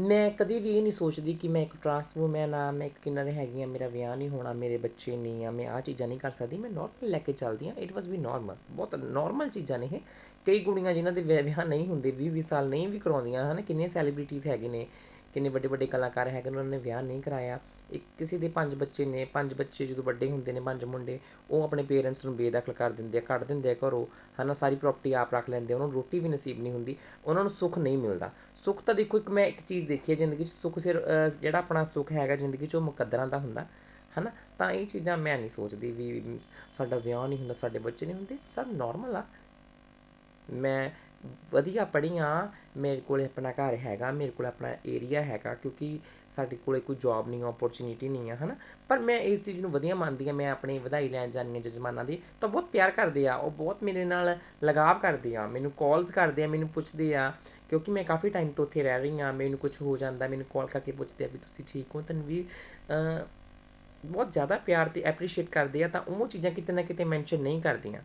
ਮੈਂ ਕਦੀ ਵੀ ਇਹ ਨਹੀਂ ਸੋਚਦੀ ਕਿ ਮੈਂ ਇੱਕ ਟਰਾਂਸ ਵੂਮਨ ਆ, ਮੈਂ ਇੱਕ ਕਿੰਨਰ ਹੈਗੀ ਆ, ਮੇਰਾ ਵਿਆਹ ਨਹੀਂ ਹੋਣਾ, ਮੇਰੇ ਬੱਚੇ ਨਹੀਂ ਆ, ਮੈਂ ਆ ਚੀਜ਼ਾਂ ਨਹੀਂ ਕਰ ਸਕਦੀ, ਮੈਂ ਨਾਰਮਲ ਲੈ ਕੇ ਚੱਲਦੀ ਆ ਇਟ ਵਾਸ ਵੀ ਨਾਰਮਲ ਬਹੁਤ ਨਾਰਮਲ ਚੀਜ਼ਾਂ ਨੇ ਇਹ। ਕਈ ਕੁੜੀਆਂ ਜਿਨ੍ਹਾਂ ਦੇ ਵਿਆਹ ਵਿਆਹ ਨਹੀਂ ਹੁੰਦੇ 20 20 ਸਾਲ ਨਹੀਂ ਵੀ ਕਰਾਉਂਦੀਆਂ ਹਨ, ਕਿੰਨੇ ਸੈਲੀਬ੍ਰਿਟੀਜ਼ ਹੈਗੇ ਨੇ ਕਿੰਨੇ ਵੱਡੇ ਵੱਡੇ ਕਲਾਕਾਰ ਹੈਗੇ ਨੇ, ਉਹਨਾਂ ਨੇ ਵਿਆਹ ਨਹੀਂ ਕਰਾਇਆ। ਇੱਕ ਕਿਸੇ ਦੇ ਪੰਜ ਬੱਚੇ ਨੇ, ਪੰਜ ਬੱਚੇ ਜਦੋਂ ਵੱਡੇ ਹੁੰਦੇ ਨੇ, ਪੰਜ ਮੁੰਡੇ, ਉਹ ਆਪਣੇ ਪੇਰੈਂਟਸ ਨੂੰ ਬੇਦਖਲ ਕਰ ਦਿੰਦੇ ਆ, ਕੱਢ ਦਿੰਦੇ ਆ ਘਰੋਂ, ਹਨਾ, ਸਾਰੀ ਪ੍ਰਾਪਰਟੀ ਆਪ ਰੱਖ ਲੈਂਦੇ ਉਹਨਾਂ ਨੂੰ ਰੋਟੀ ਵੀ ਨਸੀਬ ਨਹੀਂ ਹੁੰਦੀ, ਉਹਨਾਂ ਨੂੰ ਸੁੱਖ ਨਹੀਂ ਮਿਲਦਾ। ਸੁੱਖ ਤਾਂ ਦੇਖੋ, ਇੱਕ ਮੈਂ ਇੱਕ ਚੀਜ਼ ਦੇਖੀ ਹੈ ਜ਼ਿੰਦਗੀ 'ਚ, ਸੁੱਖ ਸਿਰ ਜਿਹੜਾ ਆਪਣਾ ਸੁੱਖ ਹੈਗਾ ਜ਼ਿੰਦਗੀ 'ਚ, ਉਹ ਮੁਕੱਦਰਾਂ ਦਾ ਹੁੰਦਾ, ਹਨਾ। ਤਾਂ ਇਹ ਚੀਜ਼ਾਂ ਮੈਂ ਨਹੀਂ ਸੋਚਦੀ ਵੀ ਸਾਡਾ ਵਿਆਹ ਨਹੀਂ ਹੁੰਦਾ, ਸਾਡੇ ਬੱਚੇ ਨਹੀਂ ਹੁੰਦੇ, ਸਭ ਨਾਰਮਲ ਆ। ਮੈਂ ਵਧੀਆ ਪੜ੍ਹੀ ਹਾਂ ਮੇਰੇ ਕੋਲ ਆਪਣਾ ਘਰ ਹੈਗਾ ਮੇਰੇ ਕੋਲ ਆਪਣਾ ਏਰੀਆ ਹੈਗਾ ਕਿਉਂਕਿ ਸਾਡੇ ਕੋਲ ਕੋਈ ਜੌਬ ਨਹੀਂ ਓਪਰਚੁਨਿਟੀ ਨਹੀਂ ਆ ਹਨਾ। ਪਰ ਮੈਂ ਇਸ ਚੀਜ਼ ਨੂੰ ਵਧੀਆ ਮੰਨਦੀ ਹਾਂ ਮੈਂ ਆਪਣੀ ਵਧਾਈ ਲੈਣ ਜਾਂਦੀ ਹਾਂ ਜਜਮਾਨਾਂ ਦੀ ਤਾਂ ਬਹੁਤ ਪਿਆਰ ਕਰਦੇ ਆ ਉਹ ਬਹੁਤ ਮੇਰੇ ਨਾਲ ਲਗਾਵ ਕਰਦੇ ਆ ਮੈਨੂੰ ਕਾਲਸ ਕਰਦੇ ਆ ਮੈਨੂੰ ਪੁੱਛਦੇ ਆ ਕਿਉਂਕਿ ਮੈਂ ਕਾਫੀ ਟਾਈਮ ਤੋਂ ਉੱਥੇ ਰਹਿ ਰਹੀ ਹਾਂ ਮੈਨੂੰ ਕੁਝ ਹੋ ਜਾਂਦਾ ਮੈਨੂੰ ਕਾਲ ਕਰਕੇ ਪੁੱਛਦੇ ਆ ਵੀ ਤੁਸੀਂ ਠੀਕ ਹੋ ਤਨਵੀਰ ਅਹ, ਬਹੁਤ ਜ਼ਿਆਦਾ ਪਿਆਰ ਤੇ ਐਪਰੀਸ਼ੀਏਟ ਕਰਦੇ ਆ ਤਾਂ ਉਹ ਚੀਜ਼ਾਂ ਕਿਤੇ ਨਾ ਕਿਤੇ ਮੈਂਸ਼ਨ ਨਹੀਂ ਕਰਦੀਆਂ।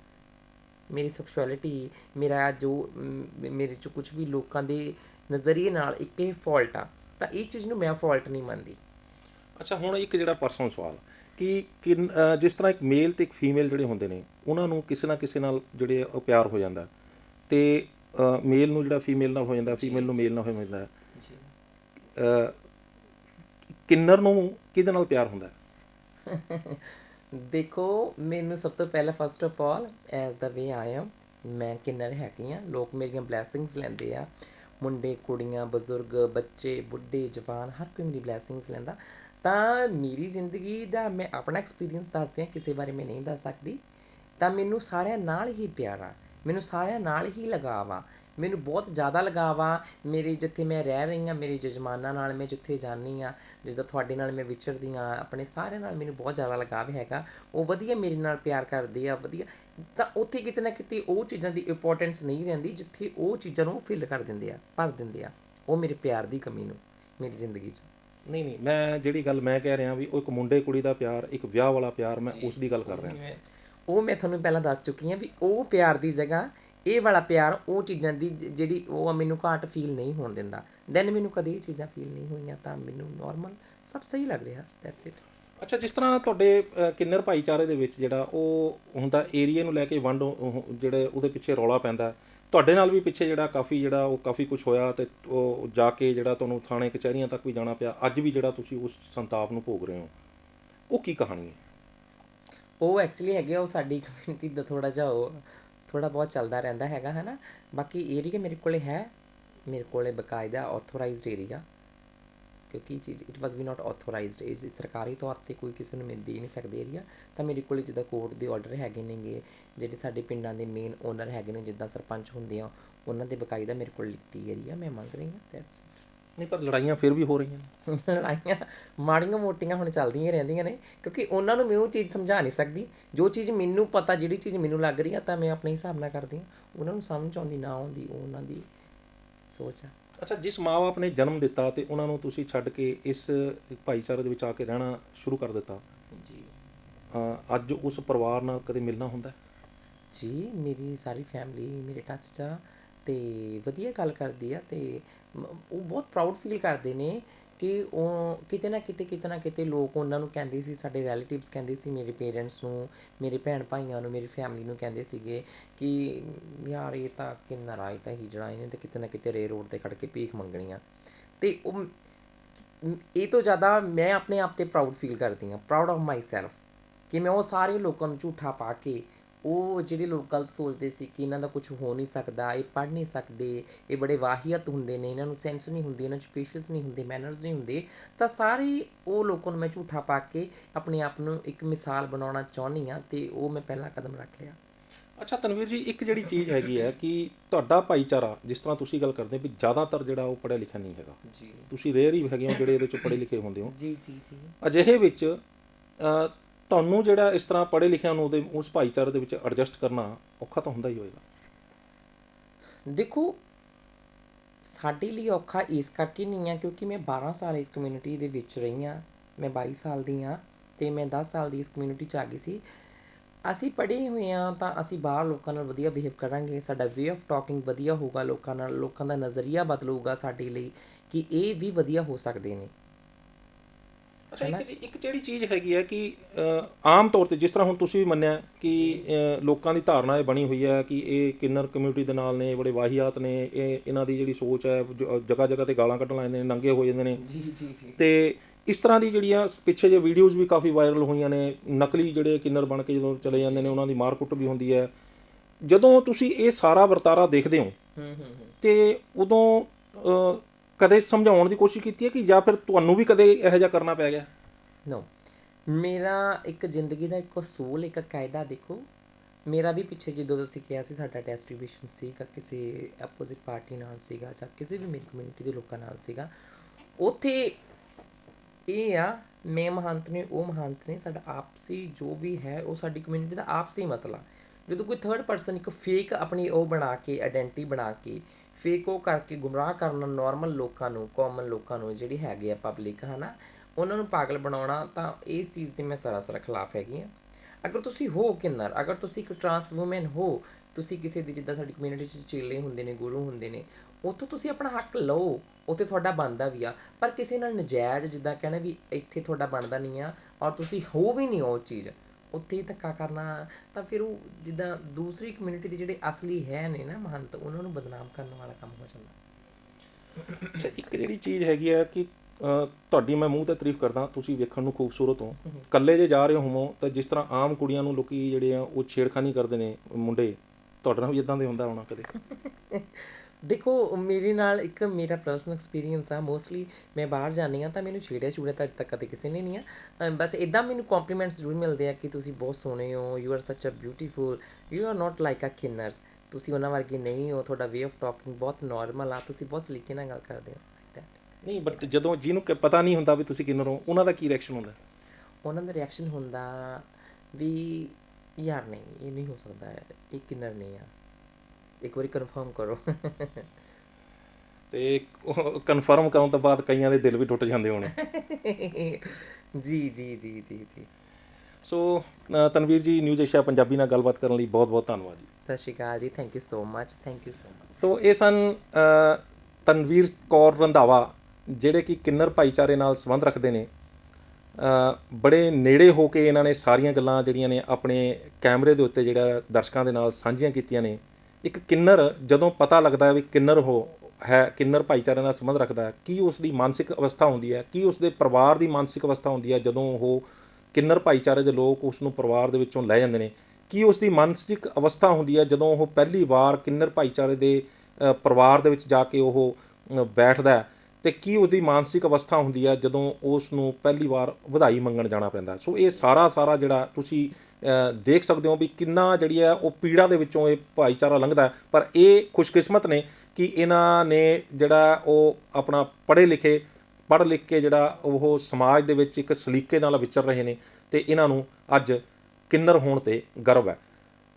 ਮੇਰੀ ਸੈਕਸ਼ੁਅਲਿਟੀ ਮੇਰਾ ਜੋ ਮੇਰੇ ਚ ਕੁਝ ਵੀ ਲੋਕਾਂ ਦੇ ਨਜ਼ਰੀਏ ਨਾਲ ਇੱਕ ਇਹ ਫਾਲਟ ਆ ਤਾਂ ਇਹ ਚੀਜ਼ ਨੂੰ ਮੈਂ ਫਾਲਟ ਨਹੀਂ ਮੰਨਦੀ। ਅੱਛਾ ਹੁਣ ਇੱਕ ਜਿਹੜਾ ਪਰਸਨਲ ਸਵਾਲ ਕਿ ਜਿਸ ਤਰ੍ਹਾਂ ਇੱਕ ਮੇਲ ਤੇ ਇੱਕ ਫੀਮੇਲ ਜਿਹੜੇ ਹੁੰਦੇ ਨੇ ਉਹਨਾਂ ਨੂੰ ਕਿਸੇ ਨਾ ਕਿਸੇ ਨਾਲ ਜਿਹੜੇ ਉਹ ਪਿਆਰ ਹੋ ਜਾਂਦਾ। ਤੇ ਮੇਲ ਨੂੰ ਜਿਹੜਾ ਫੀਮੇਲ ਨਾਲ ਹੋ ਜਾਂਦਾ ਫੀਮੇਲ ਨੂੰ ਮੇਲ ਨਾਲ ਹੋ ਜਾਂਦਾ। ਜੀ। ਕਿੰਨਰ ਨੂੰ ਕਿਹਦੇ ਨਾਲ ਪਿਆਰ ਹੁੰਦਾ? ਦੇਖੋ, ਮੈਨੂੰ ਸਭ ਤੋਂ ਪਹਿਲਾਂ first of all as the way I am ਮੈਂ ਕਿੰਨਰ ਹੈਗੀ ਆ ਲੋਕ ਮੇਰੀਆਂ ਬਲੇਸਿੰਗਸ ਲੈਂਦੇ ਆ। ਮੁੰਡੇ, ਕੁੜੀਆਂ, ਬਜ਼ੁਰਗ, ਬੱਚੇ, ਬੁੱਢੇ, ਜਵਾਨ, ਹਰ ਕੋਈ ਮੇਰੀ ਬਲੇਸਿੰਗਸ ਲੈਂਦਾ। ਤਾਂ ਮੇਰੀ ਜ਼ਿੰਦਗੀ ਦਾ ਮੈਂ ਆਪਣਾ ਐਕਸਪੀਰੀਅੰਸ ਦੱਸਦੀ ਹਾਂ, ਕਿਸੇ ਬਾਰੇ ਮੈਂ ਨਹੀਂ ਦੱਸ ਸਕਦੀ। ਤਾਂ ਮੈਨੂੰ ਸਾਰਿਆਂ ਨਾਲ ਹੀ ਪਿਆਰ ਆ। ਮੈਨੂੰ ਸਾਰਿਆਂ ਨਾਲ ਹੀ ਲਗਾਵ ਆ। ਮੈਨੂੰ ਬਹੁਤ ਜ਼ਿਆਦਾ ਲਗਾਵ ਆ। ਮੇਰੇ ਜਿੱਥੇ ਮੈਂ ਰਹਿ ਰਹੀ ਹਾਂ ਮੇਰੇ ਜਜਮਾਨਾਂ ਨਾਲ ਮੈਂ ਜਿੱਥੇ ਜਾਂਦੀ ਆ ਜਿੱਦਾਂ ਤੁਹਾਡੇ ਨਾਲ ਮੈਂ ਵਿਚਰਦੀ ਆ ਆਪਣੇ ਸਾਰਿਆਂ ਨਾਲ ਮੈਨੂੰ ਬਹੁਤ ਜ਼ਿਆਦਾ ਲਗਾਵ ਹੈਗਾ। ਉਹ ਵਧੀਆ ਮੇਰੇ ਨਾਲ ਪਿਆਰ ਕਰਦੇ ਆ ਵਧੀਆ। ਤਾਂ ਉੱਥੇ ਕਿਤੇ ਨਾ ਕਿਤੇ ਉਹ ਚੀਜ਼ਾਂ ਦੀ ਇੰਪੋਰਟੈਂਸ ਨਹੀਂ ਰਹਿੰਦੀ ਜਿੱਥੇ ਉਹ ਚੀਜ਼ਾਂ ਨੂੰ ਫਿਲ ਕਰ ਦਿੰਦੇ ਆ ਭਰ ਦਿੰਦੇ ਆ। ਉਹ ਮੇਰੇ ਪਿਆਰ ਦੀ ਕਮੀ ਨੂੰ ਮੇਰੀ ਜ਼ਿੰਦਗੀ 'ਚ। ਨਹੀਂ ਨਹੀਂ ਮੈਂ ਜਿਹੜੀ ਗੱਲ ਮੈਂ ਕਹਿ ਰਿਹਾ ਵੀ ਉਹ ਇੱਕ ਮੁੰਡੇ ਕੁੜੀ ਦਾ ਪਿਆਰ ਇੱਕ ਵਿਆਹ ਵਾਲਾ ਪਿਆਰ ਮੈਂ ਉਸ ਦੀ ਗੱਲ ਕਰ ਰਿਹਾ। ਉਹ ਮੈਂ ਤੁਹਾਨੂੰ ਪਹਿਲਾਂ ਦੱਸ ਚੁੱਕੀ ਹਾਂ ਵੀ ਉਹ ਪਿਆਰ ਦੀ ਜਗ੍ਹਾ ਇਹ ਵਾਲਾ ਪਿਆਰ ਉਹ ਚੀਜ਼ਾਂ ਦੀ ਜਿਹੜੀ ਉਹ ਮੈਨੂੰ ਘਾਟ ਫੀਲ ਨਹੀਂ ਹੋਣ ਦਿੰਦਾ। ਦੈਨ ਮੈਨੂੰ ਕਦੇ ਇਹ ਚੀਜ਼ਾਂ ਫੀਲ ਨਹੀਂ ਹੋਈਆਂ ਤਾਂ ਮੈਨੂੰ ਨਾਰਮਲ ਸਭ ਸਹੀ ਲੱਗ ਰਿਹਾ। ਦੈਟਸ ਇਟ ਅੱਛਾ ਜਿਸ ਤਰ੍ਹਾਂ ਤੁਹਾਡੇ ਕਿੰਨਰ ਭਾਈਚਾਰੇ ਦੇ ਵਿੱਚ ਜਿਹੜਾ ਉਹ ਹੁੰਦਾ ਏਰੀਆ ਨੂੰ ਲੈ ਕੇ ਵੰਡ ਜਿਹੜੇ ਉਹਦੇ ਪਿੱਛੇ ਰੌਲਾ ਪੈਂਦਾ ਤੁਹਾਡੇ ਨਾਲ ਵੀ ਪਿੱਛੇ ਜਿਹੜਾ ਕਾਫੀ ਜਿਹੜਾ ਉਹ ਕਾਫੀ ਕੁਝ ਹੋਇਆ ਤੇ ਉਹ ਜਾ ਕੇ ਜਿਹੜਾ ਤੁਹਾਨੂੰ ਥਾਣੇ ਕਚਹਿਰੀਆਂ ਤੱਕ ਵੀ ਜਾਣਾ ਪਿਆ ਅੱਜ ਵੀ ਜਿਹੜਾ ਤੁਸੀਂ ਉਸ ਸੰਤਾਪ ਨੂੰ ਭੋਗ ਰਹੇ ਹੋ ਉਹ ਕੀ ਕਹਾਣੀ ਹੈ? ਉਹ ਐਕਚੁਅਲੀ ਹੈਗੇ ਉਹ ਸਾਡੀ ਕਮਿਊਨਿਟੀ ਦਾ ਥੋੜਾ ਜਿਹਾ ਉਹ ਥੋੜਾ ਬਹੁਤ ਚੱਲਦਾ ਰਹਿੰਦਾ ਹੈਗਾ ਹੈ ਨਾ ਬਾਕੀ ਏਰੀਆ ਮੇਰੇ ਕੋਲੇ ਹੈ, ਮੇਰੇ ਕੋਲੇ ਬਕਾਇਦਾ ਆਥੋਰਾਈਜ਼ਡ ਏਰੀਆ ਕਿਉਂਕਿ ਇਹ ਚੀਜ਼ it was we not authorised ਇਸ ਸਰਕਾਰੀ ਤੌਰ ਤੇ ਕੋਈ ਕਿਸੇ ਨੂੰ ਮਿਲ ਦੇ ਨਹੀਂ ਸਕਦੇ ਏਰੀਆ ਤਾਂ ਮੇਰੇ ਕੋਲ ਜਿੱਦਾਂ ਕੋਰਟ ਦੇ ਆਰਡਰ ਹੈਗੇ ਨੇਗੇ, ਜਿਹੜੇ ਸਾਡੇ ਪਿੰਡਾਂ ਦੇ ਮੇਨ ਓਨਰ ਹੈਗੇ ਨੇ, ਜਿੱਦਾਂ ਸਰਪੰਚ ਹੁੰਦੇ ਆ, ਉਹਨਾਂ ਦੇ ਬਕਾਇਦਾ ਮੇਰੇ ਕੋਲ ਲਿਖਤੀ ਏਰੀਆ ਮੈਂ ਮੰਗ ਰਹੀ ਹਾਂ ਦੈਟਸ ਨਹੀਂ ਪਰ ਲੜਾਈਆਂ ਫਿਰ ਵੀ ਹੋ ਰਹੀਆਂ ਨੇ। ਲੜਾਈਆਂ ਮਾੜੀਆਂ ਮੋਟੀਆਂ ਹੁਣ ਚੱਲਦੀਆਂ ਹੀ ਰਹਿੰਦੀਆਂ ਨੇ ਕਿਉਂਕਿ ਉਹਨਾਂ ਨੂੰ ਮੈਂ ਉਹ ਚੀਜ਼ ਸਮਝਾ ਨਹੀਂ ਸਕਦੀ। ਜੋ ਚੀਜ਼ ਮੈਨੂੰ ਪਤਾ ਜਿਹੜੀ ਚੀਜ਼ ਮੈਨੂੰ ਲੱਗ ਰਹੀ ਆ ਤਾਂ ਮੈਂ ਆਪਣੇ ਹਿਸਾਬ ਨਾਲ ਕਰਦੀ ਹਾਂ। ਉਹਨਾਂ ਨੂੰ ਸਮਝ ਆਉਂਦੀ ਨਾ ਆਉਂਦੀ ਉਹ ਉਹਨਾਂ ਦੀ ਸੋਚ ਆ। ਅੱਛਾ ਜਿਸ ਮਾਂ-ਬਾਪ ਨੇ ਜਨਮ ਦਿੱਤਾ ਤੇ ਉਹਨਾਂ ਨੂੰ ਤੁਸੀਂ ਛੱਡ ਕੇ ਇਸ ਭਾਈਚਾਰੇ ਦੇ ਵਿੱਚ ਆ ਕੇ ਰਹਿਣਾ ਸ਼ੁਰੂ ਕਰ ਦਿੱਤਾ। ਜੀ। ਅੱਜ ਉਸ ਪਰਿਵਾਰ ਨਾਲ ਕਦੇ ਮਿਲਣਾ ਹੁੰਦਾ? ਜੀ ਮੇਰੀ ਸਾਰੀ ਫੈਮਿਲੀ ਮੇਰੇ ਟੱਚ 'ਚ ਆ। ਤੇ ਵਧੀਆ ਗੱਲ ਕਰਦੀ ਆ ਤੇ ਉਹ ਬਹੁਤ ਪ੍ਰਾਊਡ ਫੀਲ ਕਰਦੇ ਨੇ ਕਿ ਉਹ ਕਿਤੇ ਨਾ ਕਿਤੇ ਕਿਤੇ ਨਾ ਕਿਤੇ ਲੋਕ ਉਹਨਾਂ ਨੂੰ ਕਹਿੰਦੇ ਸੀ, ਸਾਡੇ ਰਿਲੇਟਿਵਸ ਕਹਿੰਦੇ ਸੀ, ਮੇਰੇ ਪੇਰੈਂਟਸ ਨੂੰ, ਮੇਰੇ ਭੈਣ ਭਾਈਆਂ ਨੂੰ, ਮੇਰੀ ਫੈਮਿਲੀ ਨੂੰ ਕਹਿੰਦੇ ਸੀਗੇ ਕਿ ਯਾਰ ਇਹ ਤਾਂ ਕਿੰਨਾ ਰਾਇ ਤਾਂ ਹਿਜੜਾ ਇਹਨੇ ਤਾਂ ਕਿਤੇ ਨਾ ਕਿਤੇ ਰੇ ਰੋਡ ਤੇ ਖੜ ਕੇ ਭੀਖ ਮੰਗਣੀ ਆ ਤੇ ਉਹ ਇਹ ਤੋਂ ਜ਼ਿਆਦਾ ਮੈਂ ਆਪਣੇ ਆਪ ਤੇ ਪ੍ਰਾਊਡ ਫੀਲ ਕਰਦੀ ਹਾਂ ਪ੍ਰਾਊਡ ਆਫ ਮਾਈ ਸੈਲਫ ਕਿ ਮੈਂ ਉਹ ਸਾਰੇ ਲੋਕਾਂ ਨੂੰ ਝੂਠਾ ਪਾ ਕੇ ਉਹ ਜਿਹੜੇ ਲੋਕ ਗਲਤ ਸੋਚਦੇ ਸੀ ਕਿ ਇਹਨਾਂ ਦਾ ਕੁਝ ਹੋ ਨਹੀਂ ਸਕਦਾ ਇਹ ਪੜ੍ਹ ਨਹੀਂ ਸਕਦੇ ਇਹ ਬੜੇ ਵਾਹੀਅਤ ਹੁੰਦੇ ਨੇ ਇਹਨਾਂ ਨੂੰ ਸੈਂਸ ਨਹੀਂ ਹੁੰਦੀ ਇਹਨਾਂ 'ਚ ਪੇਸ਼ੈਂਸ ਨਹੀਂ ਹੁੰਦੇ ਮੈਨਰਸ ਨਹੀਂ ਹੁੰਦੇ ਤਾਂ ਸਾਰੇ ਉਹ ਲੋਕਾਂ ਨੂੰ ਮੈਂ ਝੂਠਾ ਪਾ ਕੇ ਆਪਣੇ ਆਪ ਨੂੰ ਇੱਕ ਮਿਸਾਲ ਬਣਾਉਣਾ ਚਾਹੁੰਦੀ ਹਾਂ ਤੇ ਉਹ ਮੈਂ ਪਹਿਲਾ ਕਦਮ ਰੱਖ ਲਿਆ। ਅੱਛਾ ਤਨਵੀਰ ਜੀ ਇੱਕ ਜਿਹੜੀ ਚੀਜ਼ ਹੈਗੀ ਹੈ ਕਿ ਤੁਹਾਡਾ ਭਾਈਚਾਰਾ ਜਿਸ ਤਰ੍ਹਾਂ ਤੁਸੀਂ ਗੱਲ ਕਰਦੇ ਵੀ ਜ਼ਿਆਦਾਤਰ ਜਿਹੜਾ ਉਹ ਪੜ੍ਹਿਆ ਲਿਖਿਆ ਨਹੀਂ ਹੈਗਾ। ਜੀ। ਤੁਸੀਂ ਰੇਅਰ ਹੀ ਹੈਗੇ ਹੋ ਜਿਹੜੇ ਇਹਦੇ ਚ ਪੜ੍ਹੇ ਲਿਖੇ ਹੁੰਦੇ ਹੋ। ਜੀ ਜੀ ਜੀ। ਅਜਿਹੇ ਵਿੱਚ ਤੁਹਾਨੂੰ ਜਿਹੜਾ ਇਸ ਤਰ੍ਹਾਂ ਪੜ੍ਹੇ ਲਿਖਿਆ ਨੂੰ ਉਹਦੇ ਉਸ ਭਾਈਚਾਰੇ ਦੇ ਵਿੱਚ ਐਡਜਸਟ ਕਰਨਾ ਔਖਾ ਤਾਂ ਹੁੰਦਾ ਹੀ ਹੋਏਗਾ। ਦੇਖੋ, ਸਾਡੇ ਲਈ ਔਖਾ ਇਸ ਕਰਕੇ ਨਹੀਂ ਆ ਕਿਉਂਕਿ ਮੈਂ 12 ਸਾਲ ਇਸ ਕਮਿਊਨਿਟੀ ਦੇ ਵਿੱਚ ਰਹੀ ਹਾਂ, ਮੈਂ 22 ਸਾਲ ਦੀ ਹਾਂ ਤੇ ਮੈਂ 10 ਸਾਲ ਦੀ ਇਸ ਕਮਿਊਨਿਟੀ 'ਚ ਆ ਗਈ ਸੀ। ਅਸੀਂ ਪੜ੍ਹੇ ਹੋਏ ਆ ਤਾਂ ਅਸੀਂ ਬਾਹਰ ਲੋਕਾਂ ਨਾਲ ਵਧੀਆ ਬਿਹੇਵ ਕਰਾਂਗੇ, ਸਾਡਾ ਵੇ ਆਫ ਟਾਕਿੰਗ ਵਧੀਆ ਹੋਊਗਾ ਲੋਕਾਂ ਨਾਲ, ਲੋਕਾਂ ਦਾ ਨਜ਼ਰੀਆ ਬਦਲੂਗਾ ਸਾਡੇ ਲਈ ਕਿ ਇਹ ਵੀ ਵਧੀਆ ਹੋ ਸਕਦੇ ਨੇ। ਅੱਛਾ ਇੱਕ ਇੱਕ ਜਿਹੜੀ ਚੀਜ਼ ਹੈਗੀ ਹੈ ਕਿ ਆਮ ਤੌਰ ਤੇ ਜਿਸ ਤਰ੍ਹਾਂ ਹੁਣ ਤੁਸੀਂ ਵੀ ਮੰਨਿਆ ਕਿ ਲੋਕਾਂ ਦੀ ਧਾਰਨਾ ਇਹ ਬਣੀ ਹੋਈ ਹੈ ਕਿ ਇਹ ਕਿੰਨਰ ਕਮਿਊਨਿਟੀ ਦੇ ਨਾਲ ਨੇ ਬੜੇ ਵਾਹੀਆਤ ਨੇ ਇਹ ਇਹਨਾਂ ਦੀ ਜਿਹੜੀ ਸੋਚ ਹੈ ਜਗ੍ਹਾ ਜਗ੍ਹਾ ਤੇ ਗਾਲਾਂ ਕੱਢਣ ਲੱਗ ਜਾਂਦੇ ਨੇ ਨੰਗੇ ਹੋ ਜਾਂਦੇ ਨੇ। ਜੀ ਜੀ ਜੀ। ਤੇ ਇਸ ਤਰ੍ਹਾਂ ਦੀ ਜਿਹੜੀਆਂ ਪਿੱਛੇ ਜੇ ਵੀਡੀਓਜ਼ ਵੀ ਕਾਫੀ ਵਾਇਰਲ ਹੋਈਆਂ ਨੇ ਨਕਲੀ ਜਿਹੜੇ ਕਿੰਨਰ ਬਣ ਕੇ ਜਦੋਂ ਚਲੇ ਜਾਂਦੇ ਨੇ ਉਹਨਾਂ ਦੀ ਮਾਰਕੁੱਟ ਵੀ ਹੁੰਦੀ ਹੈ। ਜਦੋਂ ਤੁਸੀਂ ਇਹ ਸਾਰਾ ਵਰਤਾਰਾ ਦੇਖਦੇ ਹੋ ਹੂੰ ਹੂੰ ਹੂੰ। ਤੇ ਉਦੋਂ ਕਦੇ ਸਮਝਾਉਣ ਦੀ ਕੋਸ਼ਿਸ਼ ਕੀਤੀ ਹੈ ਕਿ ਜਾਂ ਫਿਰ ਤੁਹਾਨੂੰ ਵੀ ਕਦੇ ਇਹੋ ਜਿਹਾ ਕਰਨਾ ਪੈ ਗਿਆ? ਨੋ ਮੇਰਾ ਇੱਕ ਜ਼ਿੰਦਗੀ ਦਾ ਇੱਕ ਅਸੂਲ, ਇੱਕ ਕਾਇਦਾ ਦੇਖੋ। ਮੇਰਾ ਵੀ ਪਿੱਛੇ ਜਦੋਂ ਤੁਸੀਂ ਕਿਹਾ ਸੀ ਸਾਡਾ ਡਿਸਟ੍ਰੀਬਿਊਸ਼ਨ ਸੀਗਾ, ਕਿਸੇ ਆਪੋਜ਼ਿਟ ਪਾਰਟੀ ਨਾਲ ਸੀਗਾ ਜਾਂ ਕਿਸੇ ਵੀ ਮੇਰੀ ਕਮਿਊਨਿਟੀ ਦੇ ਲੋਕਾਂ ਨਾਲ ਸੀਗਾ, ਉੱਥੇ ਇਹ ਆ, ਮੈਂ ਮਹੰਤ ਨੇ, ਉਹ ਮਹੰਤ ਨੇ ਸਾਡਾ ਆਪਸੀ ਜੋ ਵੀ ਹੈ, ਉਹ ਸਾਡੀ ਕਮਿਊਨਿਟੀ ਦਾ ਆਪਸੀ ਮਸਲਾ। ਜਦੋਂ ਕੋਈ ਥਰਡ ਪਰਸਨ ਇੱਕ ਫੇਕ ਆਪਣੀ ਉਹ ਬਣਾ ਕੇ ਆਇਡੈਂਟੀ ਬਣਾ ਕੇ ਫੇਕ ਉਹ ਕਰਕੇ ਗੁੰਮਰਾਹ ਕਰਨਾ ਨਾਰਮਲ ਲੋਕਾਂ ਨੂੰ ਕਾਮਨ ਲੋਕਾਂ ਨੂੰ ਜਿਹੜੀ ਹੈਗੇ ਆ ਪਬਲਿਕ ਹਨਾ, ਉਹਨਾਂ ਨੂੰ ਪਾਗਲ ਬਣਾਉਣਾ ਤਾਂ ਇਸ ਚੀਜ਼ ਦੀ ਮੈਂ ਸਰਾਸਰ ਖਿਲਾਫ ਹੈਗੀ ਆ। ਅਗਰ ਤੁਸੀਂ ਹੋ ਕਿੰਨਰ ਅਗਰ ਤੁਸੀਂ ਇੱਕ ਟਰਾਂਸ ਔਮਨ ਹੋ, ਤੁਸੀਂ ਕਿਸੇ ਦੀ ਜਿੱਦਾਂ ਸਾਡੀ ਕਮਿਊਨਿਟੀ 'ਚ ਚੇਲੇ ਹੁੰਦੇ ਨੇ, ਗੁਰੂ ਹੁੰਦੇ ਨੇ, ਉੱਥੋਂ ਤੁਸੀਂ ਆਪਣਾ ਹੱਕ ਲਓ, ਉੱਥੇ ਤੁਹਾਡਾ ਬਣਦਾ ਵੀ ਆ, ਪਰ ਕਿਸੇ ਨਾਲ ਨਜਾਇਜ਼ ਜਿੱਦਾਂ ਕਹਿਣਾ ਵੀ ਇੱਥੇ ਤੁਹਾਡਾ ਬਣਦਾ ਨਹੀਂ ਆ, ਔਰ ਤੁਸੀਂ ਹੋ ਵੀ ਨਹੀਂ ਉਹ ਚੀਜ਼ ਉੱਥੇ ਹੀ ਧੱਕਾ ਕਰਨਾ ਤਾਂ ਫਿਰ ਉਹ ਜਿੱਦਾਂ ਦੂਸਰੀ ਕਮਿਊਨਿਟੀ ਦੇ ਜਿਹੜੇ ਅਸਲੀ ਹੈ ਨੇ ਨਾ ਮਹੰਤ ਉਹਨਾਂ ਨੂੰ ਬਦਨਾਮ ਕਰਨ ਵਾਲਾ ਕੰਮ ਹੋ ਜਾਂਦਾ। ਅੱਛਾ ਇੱਕ ਜਿਹੜੀ ਚੀਜ਼ ਹੈਗੀ ਹੈ ਕਿ ਤੁਹਾਡੀ ਮੈਂ ਮੂੰਹ ਤੇ ਤਾਰੀਫ ਕਰਦਾ ਤੁਸੀਂ ਵੇਖਣ ਨੂੰ ਖੂਬਸੂਰਤ ਹੋ। ਇਕੱਲੇ ਜੇ ਜਾ ਰਹੇ ਹੋਵੋ ਤਾਂ ਜਿਸ ਤਰ੍ਹਾਂ ਆਮ ਕੁੜੀਆਂ ਨੂੰ ਲੋਕੀ ਜਿਹੜੇ ਆ ਉਹ ਛੇੜਖਾਨੀ ਕਰਦੇ ਨੇ ਮੁੰਡੇ ਤੁਹਾਡੇ ਨਾਲ ਵੀ ਇਦਾਂ ਦੇ ਹੁੰਦਾ ਹੋਣਾ ਕਦੇ? ਦੇਖੋ ਮੇਰੇ ਨਾਲ ਇੱਕ ਮੇਰਾ ਪਰਸਨਲ ਐਕਸਪੀਰੀਅੰਸ ਆ ਮੋਸਟਲੀ ਮੈਂ ਬਾਹਰ ਜਾਂਦੀ ਆ ਤਾਂ ਮੈਨੂੰ ਛੇੜਿਆ ਛੂੜਿਆ ਤਾਂ ਅੱਜ ਤੱਕ ਕਦੇ ਕਿਸੇ ਨੇ ਨਹੀਂ ਆ। ਬਸ ਇਦਾਂ ਮੈਨੂੰ ਕੰਪਲੀਮੈਂਟਸ ਜ਼ਰੂਰ ਮਿਲਦੇ ਆ ਕਿ ਤੁਸੀਂ ਬਹੁਤ ਸੋਹਣੇ ਹੋ you are such a beautiful you are not like a ਕਿਨਰਸ ਤੁਸੀਂ ਉਹਨਾਂ ਵਰਗੇ ਨਹੀਂ ਹੋ ਤੁਹਾਡਾ ਵੇ ਆਫ ਟਾਕਿੰਗ ਬਹੁਤ ਨਾਰਮਲ ਆ ਤੁਸੀਂ ਬਹੁਤ ਸਲੀਕੇ ਨਾਲ ਗੱਲ ਕਰਦੇ ਹੋ. ਨਹੀਂ ਬਟ ਜਦੋਂ ਜਿਹਨੂੰ ਪਤਾ ਨਹੀਂ ਹੁੰਦਾ ਵੀ ਤੁਸੀਂ ਕਿੰਨਰ ਹੋ ਉਹਨਾਂ ਦਾ ਕੀ ਰਿਐਕਸ਼ਨ ਹੁੰਦਾ? ਉਹਨਾਂ ਦਾ ਰਿਐਕਸ਼ਨ ਹੁੰਦਾ ਵੀ ਯਾਰ ਨਹੀਂ ਇਹ ਨਹੀਂ ਹੋ ਸਕਦਾ ਇਹ ਕਿਨਰ ਨਹੀਂ ਆ। ਇੱਕ ਵਾਰੀ ਕਨਫਰਮ ਕਰੋ। ਤੇ ਕਨਫਰਮ ਕਰਨ ਤੋਂ ਬਾਅਦ ਕਈਆਂ ਦੇ ਦਿਲ ਵੀ ਟੁੱਟ ਜਾਂਦੇ ਹੋਣੇ। ਜੀ ਜੀ ਜੀ ਜੀ ਜੀ। ਸੋ ਤਨਵੀਰ ਜੀ ਨਿਊਜ਼ ਏਸ਼ੀਆ ਪੰਜਾਬੀ ਨਾਲ ਗੱਲਬਾਤ ਕਰਨ ਲਈ ਬਹੁਤ ਬਹੁਤ ਧੰਨਵਾਦ ਜੀ। ਸਤਿ ਸ਼੍ਰੀ ਅਕਾਲ ji thank you so much thank you so much so ਇਹ ਸਨ ਤਨਵੀਰ ਕੌਰ ਰੰਧਾਵਾ ਜਿਹੜੇ ਕਿ ਕਿੰਨਰ ਭਾਈਚਾਰੇ ਨਾਲ ਸੰਬੰਧ ਰੱਖਦੇ ਨੇ। ਬੜੇ ਨੇੜੇ ਹੋ ਕੇ ਇਹਨਾਂ ਨੇ ਸਾਰੀਆਂ ਗੱਲਾਂ ਜਿਹੜੀਆਂ ਨੇ ਆਪਣੇ ਕੈਮਰੇ ਦੇ ਉੱਤੇ ਜਿਹੜਾ ਦਰਸ਼ਕਾਂ ਦੇ ਨਾਲ ਸਾਂਝੀਆਂ ਕੀਤੀਆਂ ਨੇ। ਇੱਕ ਕਿੰਨਰ ਜਦੋਂ ਪਤਾ ਲੱਗਦਾ ਹੈ ਵੀ ਕਿੰਨਰ ਹੋ, ਹੈ, ਕਿੰਨਰ ਭਾਈਚਾਰੇ ਨਾਲ ਸੰਬੰਧ ਰੱਖਦਾ ਹੈ, ਕੀ ਉਸ ਦੀ ਮਾਨਸਿਕ ਅਵਸਥਾ ਹੁੰਦੀ ਹੈ, ਕੀ ਉਸ ਦੇ ਪਰਿਵਾਰ ਦੀ ਮਾਨਸਿਕ ਅਵਸਥਾ ਹੁੰਦੀ ਹੈ, ਜਦੋਂ ਉਹ ਕਿੰਨਰ ਭਾਈਚਾਰੇ ਦੇ ਲੋਕ ਉਸ ਨੂੰ ਪਰਿਵਾਰ ਦੇ ਵਿੱਚੋਂ ਲੈ ਜਾਂਦੇ ਨੇ, ਕੀ ਉਸ ਦੀ ਮਾਨਸਿਕ ਅਵਸਥਾ ਹੁੰਦੀ ਹੈ ਜਦੋਂ ਉਹ ਪਹਿਲੀ ਵਾਰ ਕਿੰਨਰ ਭਾਈਚਾਰੇ ਦੇ ਪਰਿਵਾਰ ਦੇ ਵਿੱਚ ਜਾ ਕੇ ਉਹ ਬੈਠਦਾ ਹੈ, ਤੇ ਕੀ ਉਸ ਮਾਨਸਿਕ ਅਵਸਥਾ ਹੁੰਦੀ ਹੈ ਜਦੋਂ ਉਸ ਨੂੰ ਪਹਿਲੀ ਵਾਰ ਵਧਾਈ ਮੰਗਣ ਜਾਣਾ ਪੈਂਦਾ ਸੋ ਇਹ ਸਾਰਾ ਸਾਰਾ ਜਿਹੜਾ ਤੁਸੀਂ ਦੇਖ ਸਕਦੇ ਹੋ ਵੀ ਕਿੰਨਾ ਜਿਹੜੀ ਹੈ ਉਹ ਪੀੜਾ ਦੇ ਵਿੱਚੋਂ ਇਹ ਭਾਈਚਾਰਾ ਲੰਘਦਾ ਹੈ। ਪਰ ਇਹ ਖੁਸ਼ਕਿਸਮਤ ਨੇ ਕਿ ਇਹਨਾਂ ਨੇ ਜਿਹੜਾ ਉਹ ਆਪਣਾ ਪੜ੍ਹੇ ਲਿਖੇ ਪੜ੍ਹ ਲਿਖ ਕੇ ਜਿਹੜਾ ਉਹ ਸਮਾਜ ਦੇ ਵਿੱਚ ਇੱਕ ਸਲੀਕੇ ਨਾਲ ਵਿਚਰ ਰਹੇ ਨੇ ਤੇ ਇਹਨਾਂ ਨੂੰ ਅੱਜ ਕਿੰਨਰ ਹੋਣ ਤੇ ਗਰਵ ਹੈ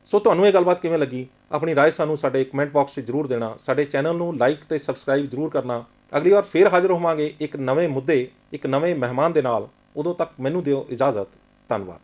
ਸੋ ਤੁਹਾਨੂੰ ਇਹ ਗੱਲਬਾਤ ਕਿਵੇਂ ਲੱਗੀ ਆਪਣੀ رائے ਸਾਨੂੰ ਸਾਡੇ ਕਮੈਂਟ ਬਾਕਸ 'ਚ ਜਰੂਰ ਦੇਣਾ ਸਾਡੇ ਚੈਨਲ ਨੂੰ ਲਾਈਕ ਤੇ ਸਬਸਕ੍ਰਾਈਬ ਜਰੂਰ ਕਰਨਾ ਅਗਲੀ ਵਾਰ ਫੇਰ ਹਾਜ਼ਰ ਹੋਵਾਂਗੇ ਇੱਕ ਨਵੇਂ ਮੁੱਦੇ ਇੱਕ ਨਵੇਂ ਮਹਿਮਾਨ ਦੇ ਨਾਲ ਉਦੋਂ ਤੱਕ ਮੈਨੂੰ ਦਿਓ ਇਜਾਜ਼ਤ ਧੰਨਵਾਦ